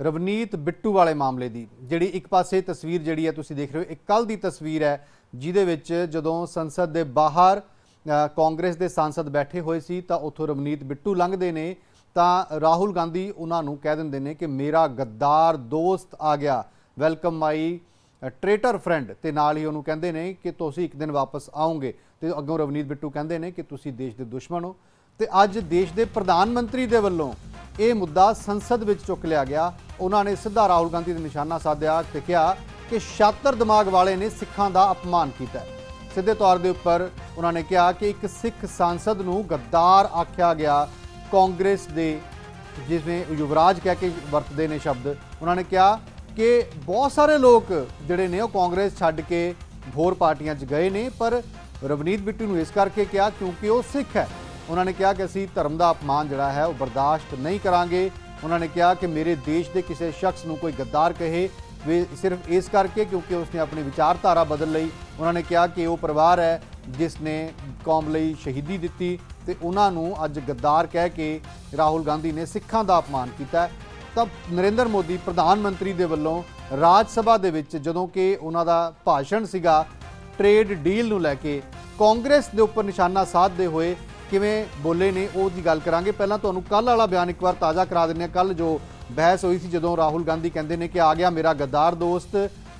ਰਵਨੀਤ ਬਿੱਟੂ ਵਾਲੇ ਮਾਮਲੇ ਦੀ, ਜਿਹੜੀ ਇੱਕ ਪਾਸੇ ਤਸਵੀਰ ਜਿਹੜੀ ਹੈ ਤੁਸੀਂ ਦੇਖ ਰਹੇ ਹੋ ਇੱਕ ਕੱਲ ਦੀ ਤਸਵੀਰ ਹੈ, ਜਿਹਦੇ ਵਿੱਚ ਜਦੋਂ ਸੰਸਦ ਦੇ ਬਾਹਰ ਕਾਂਗਰਸ ਦੇ ਸਾਂਸਦ ਬੈਠੇ ਹੋਏ ਸੀ, ਤਾਂ ਉੱਥੋਂ ਰਵਨੀਤ ਬਿੱਟੂ ਲੰਘਦੇ ਨੇ, ਤਾਂ ਰਾਹੁਲ ਗਾਂਧੀ ਉਹਨਾਂ ਨੂੰ ਕਹਿ ਦਿੰਦੇ ਨੇ ਕਿ ਮੇਰਾ ਗੱਦਾਰ ਦੋਸਤ ਆ ਗਿਆ, ਵੈਲਕਮ ਮਾਈ ਟ੍ਰੇਟਰ ਫਰੈਂਡ, ਤੇ ਨਾਲ ਹੀ ਉਹਨੂੰ ਕਹਿੰਦੇ ਨੇ ਕਿ ਤੁਸੀਂ ਇੱਕ ਦਿਨ ਵਾਪਸ ਆਓਗੇ, ਤੇ ਅੱਗੋਂ ਰਵਨੀਤ ਬਿੱਟੂ ਕਹਿੰਦੇ ਨੇ ਕਿ ਤੁਸੀਂ ਦੇਸ਼ ਦੇ ਦੁਸ਼ਮਣ ਹੋ। ਤੇ ਅੱਜ ਦੇਸ਼ ਦੇ ਪ੍ਰਧਾਨ ਮੰਤਰੀ ਦੇ ਵੱਲੋਂ ਇਹ ਮੁੱਦਾ ਸੰਸਦ ਵਿੱਚ ਚੁੱਕ ਲਿਆ ਗਿਆ। ਉਹਨਾਂ ਨੇ ਸਿੱਧਾ ਰਾਹੁਲ ਗਾਂਧੀ ਦੇ ਨਿਸ਼ਾਨਾ ਸਾਧਿਆ ਤੇ ਕਿਹਾ ਕਿ ਸ਼ਾਤਰ ਦਿਮਾਗ ਵਾਲੇ ਨੇ ਸਿੱਖਾਂ ਦਾ ਅਪਮਾਨ ਕੀਤਾ। ਸਿੱਧੇ ਤੌਰ ਦੇ ਉੱਪਰ ਉਹਨਾਂ ਨੇ ਕਿਹਾ ਕਿ ਇੱਕ ਸਿੱਖ ਸਾਂਸਦ ਨੂੰ ਗੱਦਾਰ ਆਖਿਆ ਗਿਆ ਕਾਂਗਰਸ ਦੇ ਜਿਸਵੇਂ ਯੁਵਰਾਜ ਕਹਿ ਕੇ ਵਰਤਦੇ ਨੇ ਸ਼ਬਦ। ਉਹਨਾਂ ਨੇ ਕਿਹਾ ਕਿ ਬਹੁਤ ਸਾਰੇ ਲੋਕ ਜਿਹੜੇ ਨੇ ਉਹ ਕਾਂਗਰਸ ਛੱਡ ਕੇ ਹੋਰ ਪਾਰਟੀਆਂ 'ਚ ਗਏ ਨੇ, ਪਰ ਰਵਨੀਤ ਬਿੱਟੂ ਨੂੰ ਇਸ ਕਰਕੇ ਕਿਹਾ ਕਿਉਂਕਿ ਉਹ ਸਿੱਖ ਹੈ। ਉਹਨਾਂ ਨੇ ਕਿਹਾ ਕਿ ਅਸੀਂ ਧਰਮ ਦਾ ਅਪਮਾਨ ਜਿਹੜਾ ਹੈ ਉਹ ਬਰਦਾਸ਼ਤ ਨਹੀਂ ਕਰਾਂਗੇ। ਉਹਨਾਂ ਨੇ ਕਿਹਾ ਕਿ ਮੇਰੇ ਦੇਸ਼ ਦੇ ਕਿਸੇ ਸ਼ਖਸ ਨੂੰ ਕੋਈ ਗੱਦਾਰ ਕਹੇ। ਵੀ ਸਿਰਫ ਇਸ ਕਰਕੇ ਕਿਉਂਕਿ ਉਸਨੇ ਆਪਣੀ ਵਿਚਾਰਧਾਰਾ ਬਦਲ ਲਈ। ਉਹਨਾਂ ਨੇ ਕਿਹਾ ਕਿ ਉਹ ਪਰਿਵਾਰ ਹੈ ਜਿਸ ਨੇ ਕੌਮ ਲਈ ਸ਼ਹੀਦੀ ਦਿੱਤੀ ਤੇ ਉਹਨਾਂ ਨੂੰ ਅੱਜ ਗੱਦਾਰ ਕਹਿ ਕੇ ਰਾਹੁਲ ਗਾਂਧੀ ਨੇ ਸਿੱਖਾਂ ਦਾ ਅਪਮਾਨ ਕੀਤਾ। ਹੈ। ਤਾਂ ਨਰਿੰਦਰ ਮੋਦੀ ਪ੍ਰਧਾਨ ਮੰਤਰੀ ਦੇ ਵੱਲੋਂ ਰਾਜ ਸਭਾ ਦੇ ਵਿੱਚ ਜਦੋਂ ਕਿ ਉਹਨਾਂ ਦਾ ਭਾਸ਼ਣ ਸੀਗਾ, ਟ੍ਰੇਡ ਡੀਲ ਨੂੰ ਲੈ ਕੇ ਕਾਂਗਰਸ ਦੇ ਉੱਪਰ ਨਿਸ਼ਾਨਾ ਸਾਧਦੇ ਹੋਏ ਕਿਵੇਂ ਬੋਲੇ ਨੇ, ਉਹ ਦੀ ਗੱਲ ਕਰਾਂਗੇ। ਪਹਿਲਾਂ ਤੁਹਾਨੂੰ ਕੱਲ ਵਾਲਾ ਬਿਆਨ ਇੱਕ ਵਾਰ ਤਾਜ਼ਾ ਕਰਾ ਦਿੰਦੇ ਹਾਂ। ਕੱਲ ਜੋ ਬਹਿਸ ਹੋਈ ਸੀ ਜਦੋਂ ਰਾਹੁਲ ਗਾਂਧੀ ਕਹਿੰਦੇ ਨੇ ਕਿ ਆ ਗਿਆ ਮੇਰਾ ਗੱਦਾਰ ਦੋਸਤ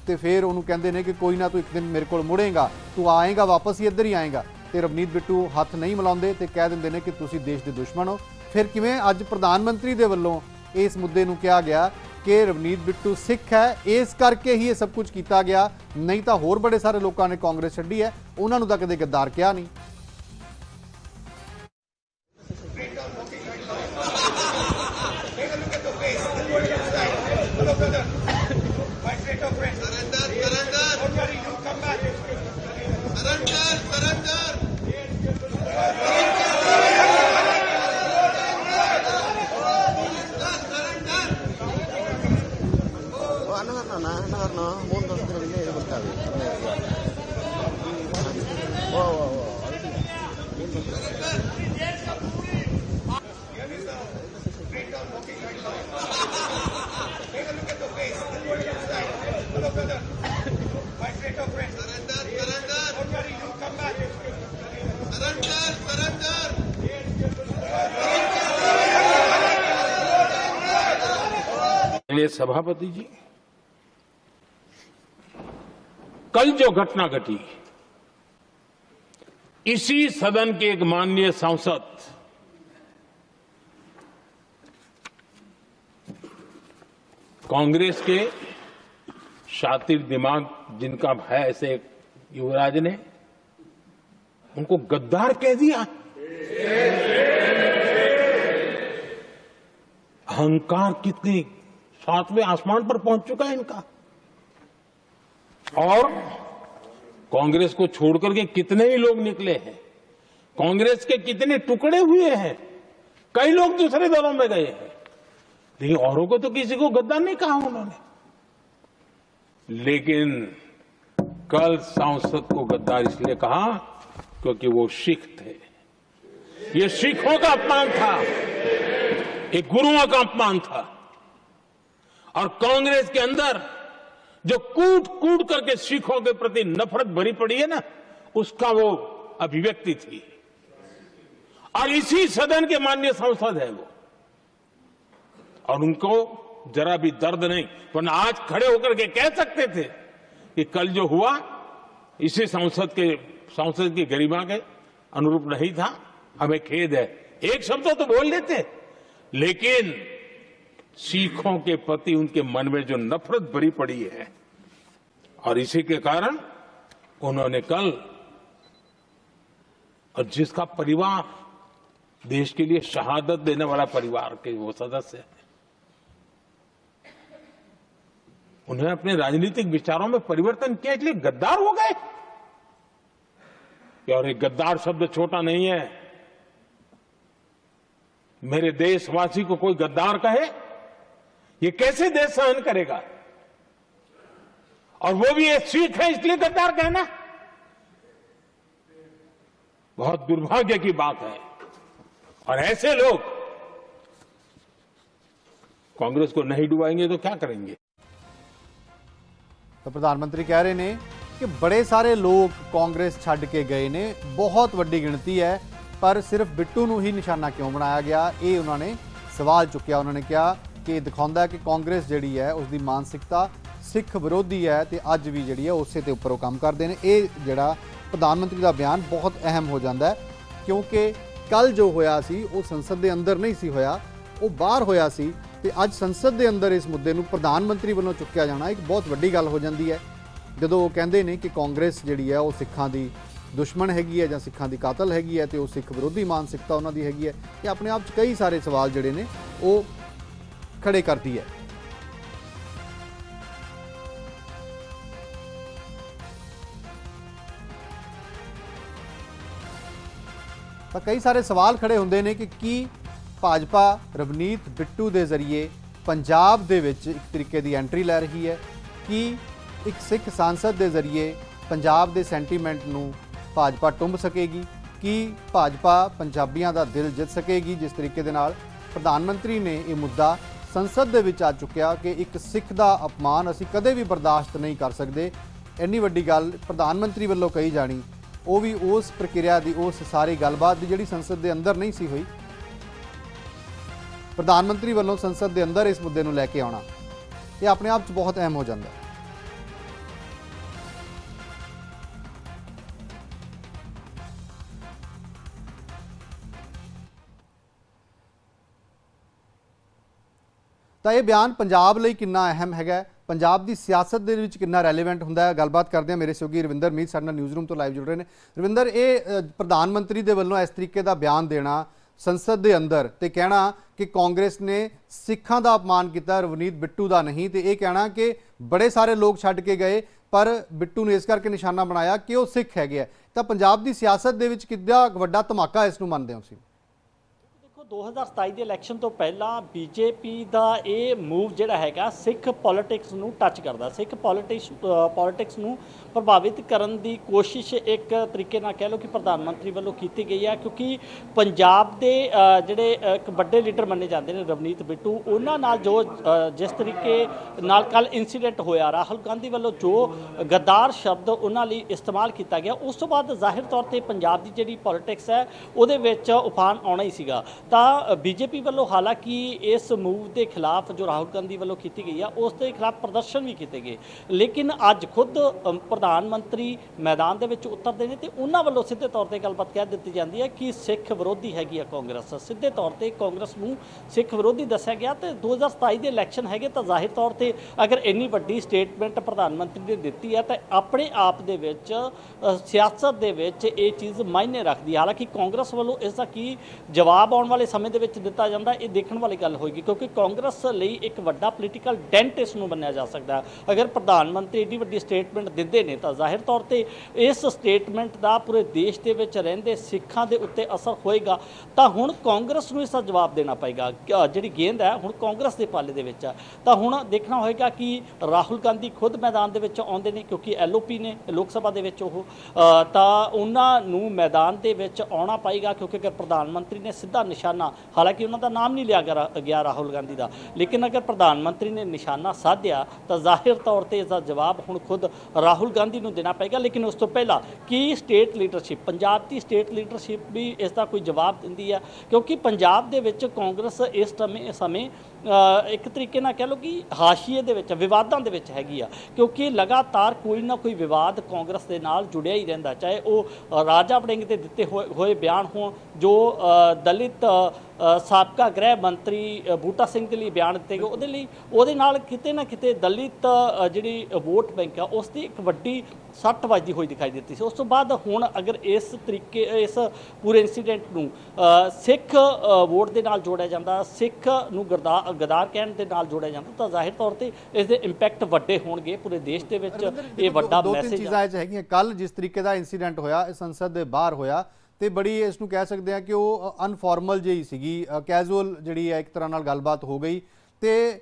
ਤੇ ਫਿਰ ਉਹਨੂੰ ਕਹਿੰਦੇ ਨੇ ਕਿ ਕੋਈ ਨਾ ਤੂੰ ਇੱਕ ਦਿਨ ਮੇਰੇ ਕੋਲ ਮੁੜੇਗਾ, ਤੂੰ ਆਏਗਾ, ਵਾਪਸ ਹੀ ਇੱਧਰ ਹੀ ਆਏਗਾ। ਤੇ ਰਵਨੀਤ ਬਿੱਟੂ ਹੱਥ ਨਹੀਂ ਮਿਲਾਉਂਦੇ ਤੇ ਕਹਿ ਦਿੰਦੇ ਨੇ ਕਿ ਤੁਸੀਂ ਦੇਸ਼ ਦੇ ਦੁਸ਼ਮਣ ਹੋ। ਫਿਰ ਕਿਵੇਂ ਅੱਜ ਪ੍ਰਧਾਨ ਮੰਤਰੀ ਦੇ ਵੱਲੋਂ ਇਸ ਮੁੱਦੇ ਨੂੰ ਕਿਹਾ ਗਿਆ ਕਿ ਰਵਨੀਤ ਬਿੱਟੂ ਸਿੱਖ ਹੈ, ਇਸ ਕਰਕੇ ਹੀ ਇਹ ਸਭ ਕੁਝ ਕੀਤਾ ਗਿਆ। ਨਹੀਂ ਤਾਂ ਹੋਰ ਬੜੇ ਸਾਰੇ ਲੋਕਾਂ ਨੇ ਕਾਂਗਰਸ ਛੱਡੀ ਹੈ, ਉਹਨਾਂ ਨੂੰ ਤਾਂ ਕਦੇ ਗੱਦਾਰ ਕਿਹਾ ਨਹੀਂ। सभापति जी। कल जो घटना घटी, इसी सदन के एक माननीय सांसद, कांग्रेस के शातिर दिमाग जिनका है ऐसे युवराज ने, उनको गद्दार कह दिया। अहंकार कितनी सातवें आसमान पर पहुँच चुका है इनका। और कांग्रेस को छोड़कर के कितने ही लोग निकले हैं, कांग्रेस के कितने टुकड़े हुए हैं, कई लोग दूसरे दलों में गए हैं। लेकिन औरों को तो किसी को गद्दार नहीं कहा उन्होंने। लेकिन कल सांसद को गद्दार इसलिए कहा क्योंकि वो सिख थे। ये सिखों का अपमान था। ये गुरुओं का अपमान था। और कांग्रेस के अंदर जो कूट कूट करके सिखों के प्रति नफरत भरी पड़ी है ना, उसका वो अभिव्यक्ति थी। और इसी सदन के माननीय सांसद है वो। और उनको जरा भी दर्द नहीं, वरना आज खड़े होकर के कह सकते थे कि कल जो हुआ, इसी संसद के, सांसद की गरिमा के अनुरूप नहीं था, हमें खेद है। एक शब्द तो बोल लेते लेकिन सिखों के प्रति उनके मन में जो नफरत भरी पड़ी है, और इसी के कारण उन्होंने कल, और जिसका परिवार देश के लिए शहादत देने वाला परिवार के वो सदस्य है, उन्होंने अपने राजनीतिक विचारों में परिवर्तन किया, इसलिए गद्दार हो गए। और ये गद्दार शब्द छोटा नहीं है? मेरे देशवासी को कोई गद्दार कहे? ये कैसे देश सहन करेगा और वो भी ये सीख है इसलिए गद्दार कहना बहुत दुर्भाग्य की बात है और ऐसे लोग कांग्रेस को नहीं डुबाएंगे तो क्या करेंगे ਤਾਂ ਪ੍ਰਧਾਨ ਮੰਤਰੀ ਕਹਿ ਰਹੇ ਨੇ ਕਿ ਬੜੇ ਸਾਰੇ ਲੋਕ ਕਾਂਗਰਸ ਛੱਡ ਕੇ ਗਏ ਨੇ ਬਹੁਤ ਵੱਡੀ ਗਿਣਤੀ ਹੈ ਪਰ ਸਿਰਫ ਬਿੱਟੂ ਨੂੰ ਹੀ ਨਿਸ਼ਾਨਾ ਕਿਉਂ ਬਣਾਇਆ ਗਿਆ ਇਹ ਉਹਨਾਂ ਨੇ ਸਵਾਲ ਚੁੱਕਿਆ ਉਹਨਾਂ ਨੇ ਕਿਹਾ ਕਿ ਦਿਖਾਉਂਦਾ ਕਿ ਕਾਂਗਰਸ ਜਿਹੜੀ ਹੈ ਉਸ ਦੀ ਮਾਨਸਿਕਤਾ ਸਿੱਖ ਵਿਰੋਧੀ ਹੈ ਤੇ ਅੱਜ ਵੀ ਜਿਹੜੀ ਹੈ, ਉਸੇ ਤੇ ਉੱਪਰ ਉਹ ਕੰਮ ਕਰਦੇ ਨੇ। ਇਹ ਜਿਹੜਾ ਪ੍ਰਧਾਨ ਮੰਤਰੀ ਦਾ ਬਿਆਨ ਬਹੁਤ ਅਹਿਮ ਹੋ ਜਾਂਦਾ ਹੈ, ਕਿਉਂਕਿ ਕੱਲ ਜੋ ਹੋਇਆ ਸੀ, ਉਹ ਸੰਸਦ ਦੇ ਅੰਦਰ ਨਹੀਂ ਸੀ ਹੋਇਆ, ਉਹ ਬਾਹਰ ਹੋਇਆ ਸੀ ਤੇ ਅੱਜ ਸੰਸਦ ਦੇ ਅੰਦਰ ਇਸ ਮੁੱਦੇ ਨੂੰ ਪ੍ਰਧਾਨ ਮੰਤਰੀ ਵੱਲੋਂ ਚੁੱਕਿਆ ਜਾਣਾ ਇੱਕ ਬਹੁਤ ਵੱਡੀ ਗੱਲ ਹੋ ਜਾਂਦੀ ਹੈ। ਜਦੋਂ ਉਹ ਕਹਿੰਦੇ ਨੇ ਕਿ ਕਾਂਗਰਸ ਜਿਹੜੀ ਹੈ, ਉਹ ਸਿੱਖਾਂ ਦੀ ਦੁਸ਼ਮਣ ਹੈਗੀ ਹੈ ਜਾਂ ਸਿੱਖਾਂ ਦੀ ਕਾਤਲ ਹੈਗੀ ਹੈ ਤੇ ਉਹ ਸਿੱਖ ਵਿਰੋਧੀ ਮਾਨਸਿਕਤਾ ਉਹਨਾਂ ਦੀ ਹੈਗੀ ਹੈ, ਇਹ ਆਪਣੇ ਆਪ 'ਚ ਕਈ ਸਾਰੇ ਸਵਾਲ ਜਿਹੜੇ ਨੇ, ਉਹ ਖੜੇ ਕਰਦੀ ਹੈ। ਤਾਂ ਕਈ ਸਾਰੇ ਸਵਾਲ ਖੜੇ ਹੁੰਦੇ ਨੇ ਕਿ ਕੀ ਭਾਜਪਾ ਰਵਨੀਤ ਬਿੱਟੂ ਦੇ ਜ਼ਰੀਏ ਪੰਜਾਬ ਦੇ ਵਿੱਚ ਇੱਕ ਤਰੀਕੇ ਦੀ ਐਂਟਰੀ ਲੈ ਰਹੀ ਹੈ? ਕੀ ਇੱਕ ਸਿੱਖ ਸਾਂਸਦ ਦੇ ਜ਼ਰੀਏ ਪੰਜਾਬ ਦੇ ਸੈਂਟੀਮੈਂਟ ਨੂੰ ਭਾਜਪਾ ਟੁੰਬ ਸਕੇਗੀ? ਕੀ ਭਾਜਪਾ ਪੰਜਾਬੀਆਂ ਦਾ ਦਿਲ ਜਿੱਤ ਸਕੇਗੀ? ਜਿਸ ਤਰੀਕੇ ਦੇ ਨਾਲ ਪ੍ਰਧਾਨ ਮੰਤਰੀ ਨੇ ਇਹ ਮੁੱਦਾ ਸੰਸਦ ਦੇ ਵਿੱਚ ਆ ਚੁੱਕਿਆ ਕਿ ਇੱਕ ਸਿੱਖ ਦਾ ਅਪਮਾਨ ਅਸੀਂ ਕਦੇ ਵੀ ਬਰਦਾਸ਼ਤ ਨਹੀਂ ਕਰ ਸਕਦੇ। ਇੰਨੀ ਵੱਡੀ ਗੱਲ ਪ੍ਰਧਾਨ ਮੰਤਰੀ ਵੱਲੋਂ ਕਹੀ ਜਾਣੀ, ਉਹ ਵੀ ਉਸ ਪ੍ਰਕਿਰਿਆ ਦੀ, ਉਸ ਸਾਰੀ ਗੱਲਬਾਤ ਦੀ ਜਿਹੜੀ ਸੰਸਦ ਦੇ ਅੰਦਰ ਨਹੀਂ ਸੀ ਹੋਈ। ਪ੍ਰਧਾਨ ਮੰਤਰੀ ਵੱਲੋਂ ਸੰਸਦ ਦੇ ਅੰਦਰ ਇਸ ਮੁੱਦੇ ਨੂੰ ਲੈ ਕੇ ਆਉਣਾ, ਇਹ ਆਪਣੇ ਆਪ 'ਚ ਬਹੁਤ ਅਹਿਮ ਹੋ ਜਾਂਦਾ। ਹੈ ਤਾਂ ਇਹ ਬਿਆਨ ਪੰਜਾਬ ਲਈ ਕਿੰਨਾ ਅਹਿਮ ਹੈਗਾ ਪੰਜਾਬ ਦੀ ਸਿਆਸਤ ਦੇ ਵਿੱਚ ਕਿੰਨਾ ਰੈਲੇਵੈਂਟ ਹੁੰਦਾ ਹੈ? ਗੱਲਬਾਤ ਕਰਦੇ ਹਾਂ ਮੇਰੇ ਸਹਿਯੋਗੀ ਰਵਿੰਦਰ ਮੀਤ ਸਾਡੇ ਨਾਲ ਨਿਊਜ਼ ਰੂਮ ਤੋਂ ਲਾਈਵ ਜੁੜ ਰਹੇ ਨੇ। ਰਵਿੰਦਰ, ਇਹ ਪ੍ਰਧਾਨ ਮੰਤਰੀ ਦੇ ਵੱਲੋਂ ਇਸ ਤਰੀਕੇ ਦਾ ਬਿਆਨ ਦੇਣਾ ਸੰਸਦ ਦੇ ਅੰਦਰ ਤੇ ਕਹਿਣਾ ਕਿ ਕਾਂਗਰਸ ਨੇ ਸਿੱਖਾਂ ਦਾ ਅਪਮਾਨ ਕੀਤਾ, ਰਵਨੀਤ ਬਿੱਟੂ ਦਾ ਨਹੀਂ ਤੇ ਇਹ ਕਹਿਣਾ ਕਿ ਬੜੇ ਸਾਰੇ ਲੋਕ ਛੱਡ ਕੇ ਗਏ, ਪਰ ਬਿੱਟੂ ਨੇ ਇਸ ਕਰਕੇ ਨਿਸ਼ਾਨਾ ਬਣਾਇਆ ਕਿ ਉਹ ਸਿੱਖ ਹੈਗੇ ਆ। ਤਾਂ ਪੰਜਾਬ ਦੀ ਸਿਆਸਤ ਦੇ ਵਿੱਚ ਕਿੱਦਾਂ ਵੱਡਾ ਧਮਾਕਾ ਇਸ ਨੂੰ ਮੰਨਦੇ ਹੋ ਤੁਸੀਂ? ਦੇਖੋ 2027 ਦੇ ਇਲੈਕਸ਼ਨ ਤੋਂ ਪਹਿਲਾਂ ਬੀਜੇਪੀ ਦਾ ਇਹ ਮੂਵ ਜਿਹੜਾ ਹੈਗਾ ਸਿੱਖ ਪੋਲਿਟਿਕਸ ਨੂੰ ਟੱਚ ਕਰਦਾ, ਸਿੱਖ ਪੋਲਿਟਿਕਸ ਪੋਲਿਟਿਕਸ ਨੂੰ ਪ੍ਰਭਾਵਿਤ ਕਰਨ ਦੀ ਕੋਸ਼ਿਸ਼ ਇੱਕ ਤਰੀਕੇ ਨਾਲ ਕਹਿ ਲਓ ਕਿ ਪ੍ਰਧਾਨ ਮੰਤਰੀ ਵੱਲੋਂ ਕੀਤੀ ਗਈ ਹੈ ਕਿਉਂਕਿ ਪੰਜਾਬ ਦੇ ਜਿਹੜੇ ਇੱਕ ਵੱਡੇ ਲੀਡਰ ਮੰਨੇ ਜਾਂਦੇ ਨੇ, ਰਵਨੀਤ ਬਿੱਟੂ, ਉਹਨਾਂ ਨਾਲ ਜੋ ਜਿਸ ਤਰੀਕੇ ਨਾਲ ਕੱਲ ਇਨਸੀਡੈਂਟ ਹੋਇਆ, ਰਾਹੁਲ ਗਾਂਧੀ ਵੱਲੋਂ ਜੋ ਗੱਦਾਰ ਸ਼ਬਦ ਉਹਨਾਂ ਲਈ ਇਸਤੇਮਾਲ ਕੀਤਾ ਗਿਆ, ਉਸ ਤੋਂ ਬਾਅਦ ਜ਼ਾਹਿਰ ਤੌਰ ਤੇ ਪੰਜਾਬ ਦੀ ਜਿਹੜੀ ਪੋਲਿਟਿਕਸ ਹੈ, ਉਹਦੇ ਵਿੱਚ ਉਫਾਨ ਆਉਣਾ ਹੀ ਸੀਗਾ। ਤਾਂ ਬੀਜੇਪੀ ਵੱਲੋਂ ਹਾਲਾਂਕਿ ਇਸ ਮੂਵ ਦੇ ਖਿਲਾਫ ਜੋ ਰਾਹੁਲ ਗਾਂਧੀ ਵੱਲੋਂ ਕੀਤੀ ਗਈ ਆ ਉਸ ਦੇ ਖਿਲਾਫ ਪ੍ਰਦਰਸ਼ਨ ਵੀ ਕੀਤੇ ਗਏ। ਲੇਕਿਨ ਅੱਜ ਖੁਦ ਅਮ, ਪ੍ਰਧਾਨ ਮੰਤਰੀ ਮੈਦਾਨ ਦੇ ਵਿੱਚ ਉਤਰਦੇ ਨੇ ਤੇ ਉਹਨਾਂ ਵੱਲੋਂ ਸਿੱਧੇ ਤੌਰ ਤੇ ਗੱਲਬਾਤ ਕਹਿ ਦਿੱਤੀ ਜਾਂਦੀ ਹੈ ਕਿ ਸਿੱਖ ਵਿਰੋਧੀ ਹੈਗੀ ਆ ਕਾਂਗਰਸ। ਸਿੱਧੇ ਤੌਰ ਤੇ ਕਾਂਗਰਸ ਨੂੰ ਸਿੱਖ ਵਿਰੋਧੀ ਦੱਸਿਆ ਗਿਆ ਤੇ 2027 ਦੇ ਇਲੈਕਸ਼ਨ ਹੈਗੇ ਤਾਂ ਜ਼ਾਹਿਰ ਤੌਰ ਤੇ ਅਗਰ ਇੰਨੀ ਵੱਡੀ ਸਟੇਟਮੈਂਟ ਪ੍ਰਧਾਨ ਮੰਤਰੀ ਨੇ ਦਿੱਤੀ ਹੈ ਤਾਂ ਆਪਣੇ ਆਪ ਦੇ ਵਿੱਚ ਅ, ਸਿਆਸਤ ਦੇ ਵਿੱਚ ਇਹ ਚੀਜ਼ ਮਾਇਨੇ ਰੱਖਦੀ ਹੈ ਹਾਲਾਂਕਿ ਕਾਂਗਰਸ ਵੱਲੋਂ ਇਸ ਦਾ ਕੀ ਜਵਾਬ ਆਉਣ ਵਾਲੇ ਸਮੇਂ ਦੇ ਵਿੱਚ ਦਿੱਤਾ ਜਾਂਦਾ, ਇਹ ਦੇਖਣ ਵਾਲੀ ਗੱਲ ਹੋਏਗੀ, ਕਿਉਂਕਿ ਕਾਂਗਰਸ ਲਈ ਇੱਕ ਵੱਡਾ ਪੋਲੀਟੀਕਲ ਡੈਂਟ ਇਸ ਨੂੰ ਮੰਨਿਆ ਜਾ ਸਕਦਾ ਅਗਰ ਪ੍ਰਧਾਨ ਮੰਤਰੀ ਏਡੀ ਵੱਡੀ ਸਟੇਟਮੈਂਟ ਦਿੰਦੇ ਨੇ, ਤਾਂ ਜ਼ਾਹਿਰ ਤੌਰ ਤੇ ਇਸ ਸਟੇਟਮੈਂਟ ਦਾ ਪੂਰੇ ਦੇਸ਼ ਦੇ ਵਿੱਚ ਰਹਿੰਦੇ ਸਿੱਖਾਂ ਦੇ ਉੱਤੇ ਅਸਰ ਹੋਏਗਾ। ਤਾਂ ਹੁਣ ਕਾਂਗਰਸ ਨੂੰ ਇਸ ਦਾ ਜਵਾਬ ਦੇਣਾ ਪਏਗਾ। ਜਿਹੜੀ ਗੇਂਦ ਹੈ, ਹੁਣ ਕਾਂਗਰਸ ਦੇ ਪਾਲੇ ਦੇ ਵਿੱਚ ਆ ਤਾਂ ਹੁਣ ਦੇਖਣਾ ਹੋਏਗਾ ਕਿ ਰਾਹੁਲ ਗਾਂਧੀ ਖੁਦ ਮੈਦਾਨ ਦੇ ਵਿੱਚ ਆਉਂਦੇ ਨੇ, ਕਿਉਂਕਿ ਐਲਓਪੀ ਨੇ ਲੋਕ ਸਭਾ ਦੇ ਵਿੱਚ ਉਹ। ਤਾਂ ਉਹਨਾਂ ਨੂੰ ਮੈਦਾਨ ਦੇ ਵਿੱਚ ਆਉਣਾ ਪਏਗਾ, ਕਿਉਂਕਿ ਅਗਰ ਪ੍ਰਧਾਨ ਮੰਤਰੀ ਨੇ ਸਿੱਧਾ ਨਿਸ਼ਾਨਾ ਹਾਲਾਂਕਿ ਉਹਨਾਂ ਦਾ ਨਾਮ ਨਹੀਂ ਲਿਆ ਗਿਆ ਰਾਹੁਲ ਗਾਂਧੀ ਦਾ। ਲੇਕਿਨ ਅਗਰ ਪ੍ਰਧਾਨ ਮੰਤਰੀ ਨੇ ਨਿਸ਼ਾਨਾ ਸਾਧਿਆ, ਤਾਂ ਜ਼ਾਹਿਰ ਤੌਰ ਤੇ ਇਸ ਦਾ ਜਵਾਬ ਹੁਣ ਖੁਦ ਰਾਹੁਲ ਗਾਂਧੀ ਨੂੰ ਦੇਣਾ ਪਏਗਾ। ਲੇਕਿਨ ਉਸ ਤੋਂ ਪਹਿਲਾਂ ਕੀ ਸਟੇਟ ਲੀਡਰਸ਼ਿਪ, ਪੰਜਾਬ ਦੀ ਸਟੇਟ ਲੀਡਰਸ਼ਿਪ ਵੀ ਇਸ ਦਾ ਕੋਈ ਜਵਾਬ ਦਿੰਦੀ ਹੈ? ਕਿਉਂਕਿ ਪੰਜਾਬ ਦੇ ਵਿੱਚ ਕਾਂਗਰਸ ਇਸ ਸਮੇਂ ਸਮੇਂ ਇੱਕ ਤਰੀਕੇ ਨਾਲ ਕਹਿ ਲਓ ਕਿ ਹਾਸ਼ੀਏ ਦੇ ਵਿੱਚ, ਵਿਵਾਦਾਂ ਦੇ ਵਿੱਚ ਹੈਗੀ ਆ, ਕਿਉਂਕਿ ਲਗਾਤਾਰ ਕੋਈ ਨਾ ਕੋਈ ਵਿਵਾਦ ਕਾਂਗਰਸ ਦੇ ਨਾਲ ਜੁੜਿਆ ਹੀ ਰਹਿੰਦਾ, ਚਾਹੇ ਉਹ ਰਾਜਾ ਵੜਿੰਗ ਦੇ ਦਿੱਤੇ ਹੋਏ ਹੋਏ ਬਿਆਨ ਹੋਣ, ਜੋ ਦਲਿਤ ਸਾਬਕਾ ਗ੍ਰਹਿ ਮੰਤਰੀ ਬੂਟਾ ਸਿੰਘ ਦੇ ਲਈ ਬਿਆਨ ਦਿੱਤੇ ਗਏ। ਉਹਦੇ ਲਈ ਉਹਦੇ ਨਾਲ ਕਿਤੇ ਨਾ ਕਿਤੇ ਦਲਿਤ ਜਿਹੜੀ ਵੋਟ ਬੈਂਕ ਆ ਉਸ ਦੀ ਇੱਕ ਵੱਡੀ ਸੱਟ ਵੱਜਦੀ ਹੋਈ ਦਿਖਾਈ ਦਿੱਤੀ ਸੀ। ਉਸ ਤੋਂ ਬਾਅਦ ਹੁਣ ਅਗਰ ਇਸ ਤਰੀਕੇ ਇਸ ਪੂਰੇ ਇਨਸੀਡੈਂਟ ਨੂੰ ਸਿੱਖ ਵੋਟ ਦੇ ਨਾਲ ਜੋੜਿਆ ਜਾਂਦਾ ਸਿੱਖ ਨੂੰ ਗਰਦਾ ਗਦਾਰ ਕਹਿਣ ਦੇ ਨਾਲ ਜੋੜਿਆ ਜਾਂਦਾ ਤਾਂ ਜ਼ਾਹਿਰ ਤੌਰ ਤੇ ਇਸ ਦੇ ਇੰਪੈਕਟ ਵੱਡੇ ਹੋਣਗੇ। ਪੂਰੇ ਦੇਸ਼ ਦੇ ਵਿੱਚ ਇਹ ਵੱਡਾ ਦੋ ਤਿੰਨ ਮੈਸੇਜ ਚੀਜ਼ਾਂ 'ਚ ਹੈਗੀਆਂ। ਕੱਲ ਜਿਸ ਤਰੀਕੇ ਦਾ ਇਨਸੀਡੈਂਟ ਹੋਇਆ ਸੰਸਦ ਦੇ ਬਾਹਰ ਹੋਇਆ ਤੇ ਬੜੀ ਇਸ ਨੂੰ ਕਹਿ ਸਕਦੇ ਆ ਕਿ ਉਹ ਅਨਫਾਰਮਲ ਜਿਹੀ ਸੀਗੀ। ਕੈਜੂਅਲ ਜਿਹੜੀ ਹੈ, ਇੱਕ ਤਰ੍ਹਾਂ ਨਾਲ ਗੱਲਬਾਤ ਹੋ ਗਈ ਤੇ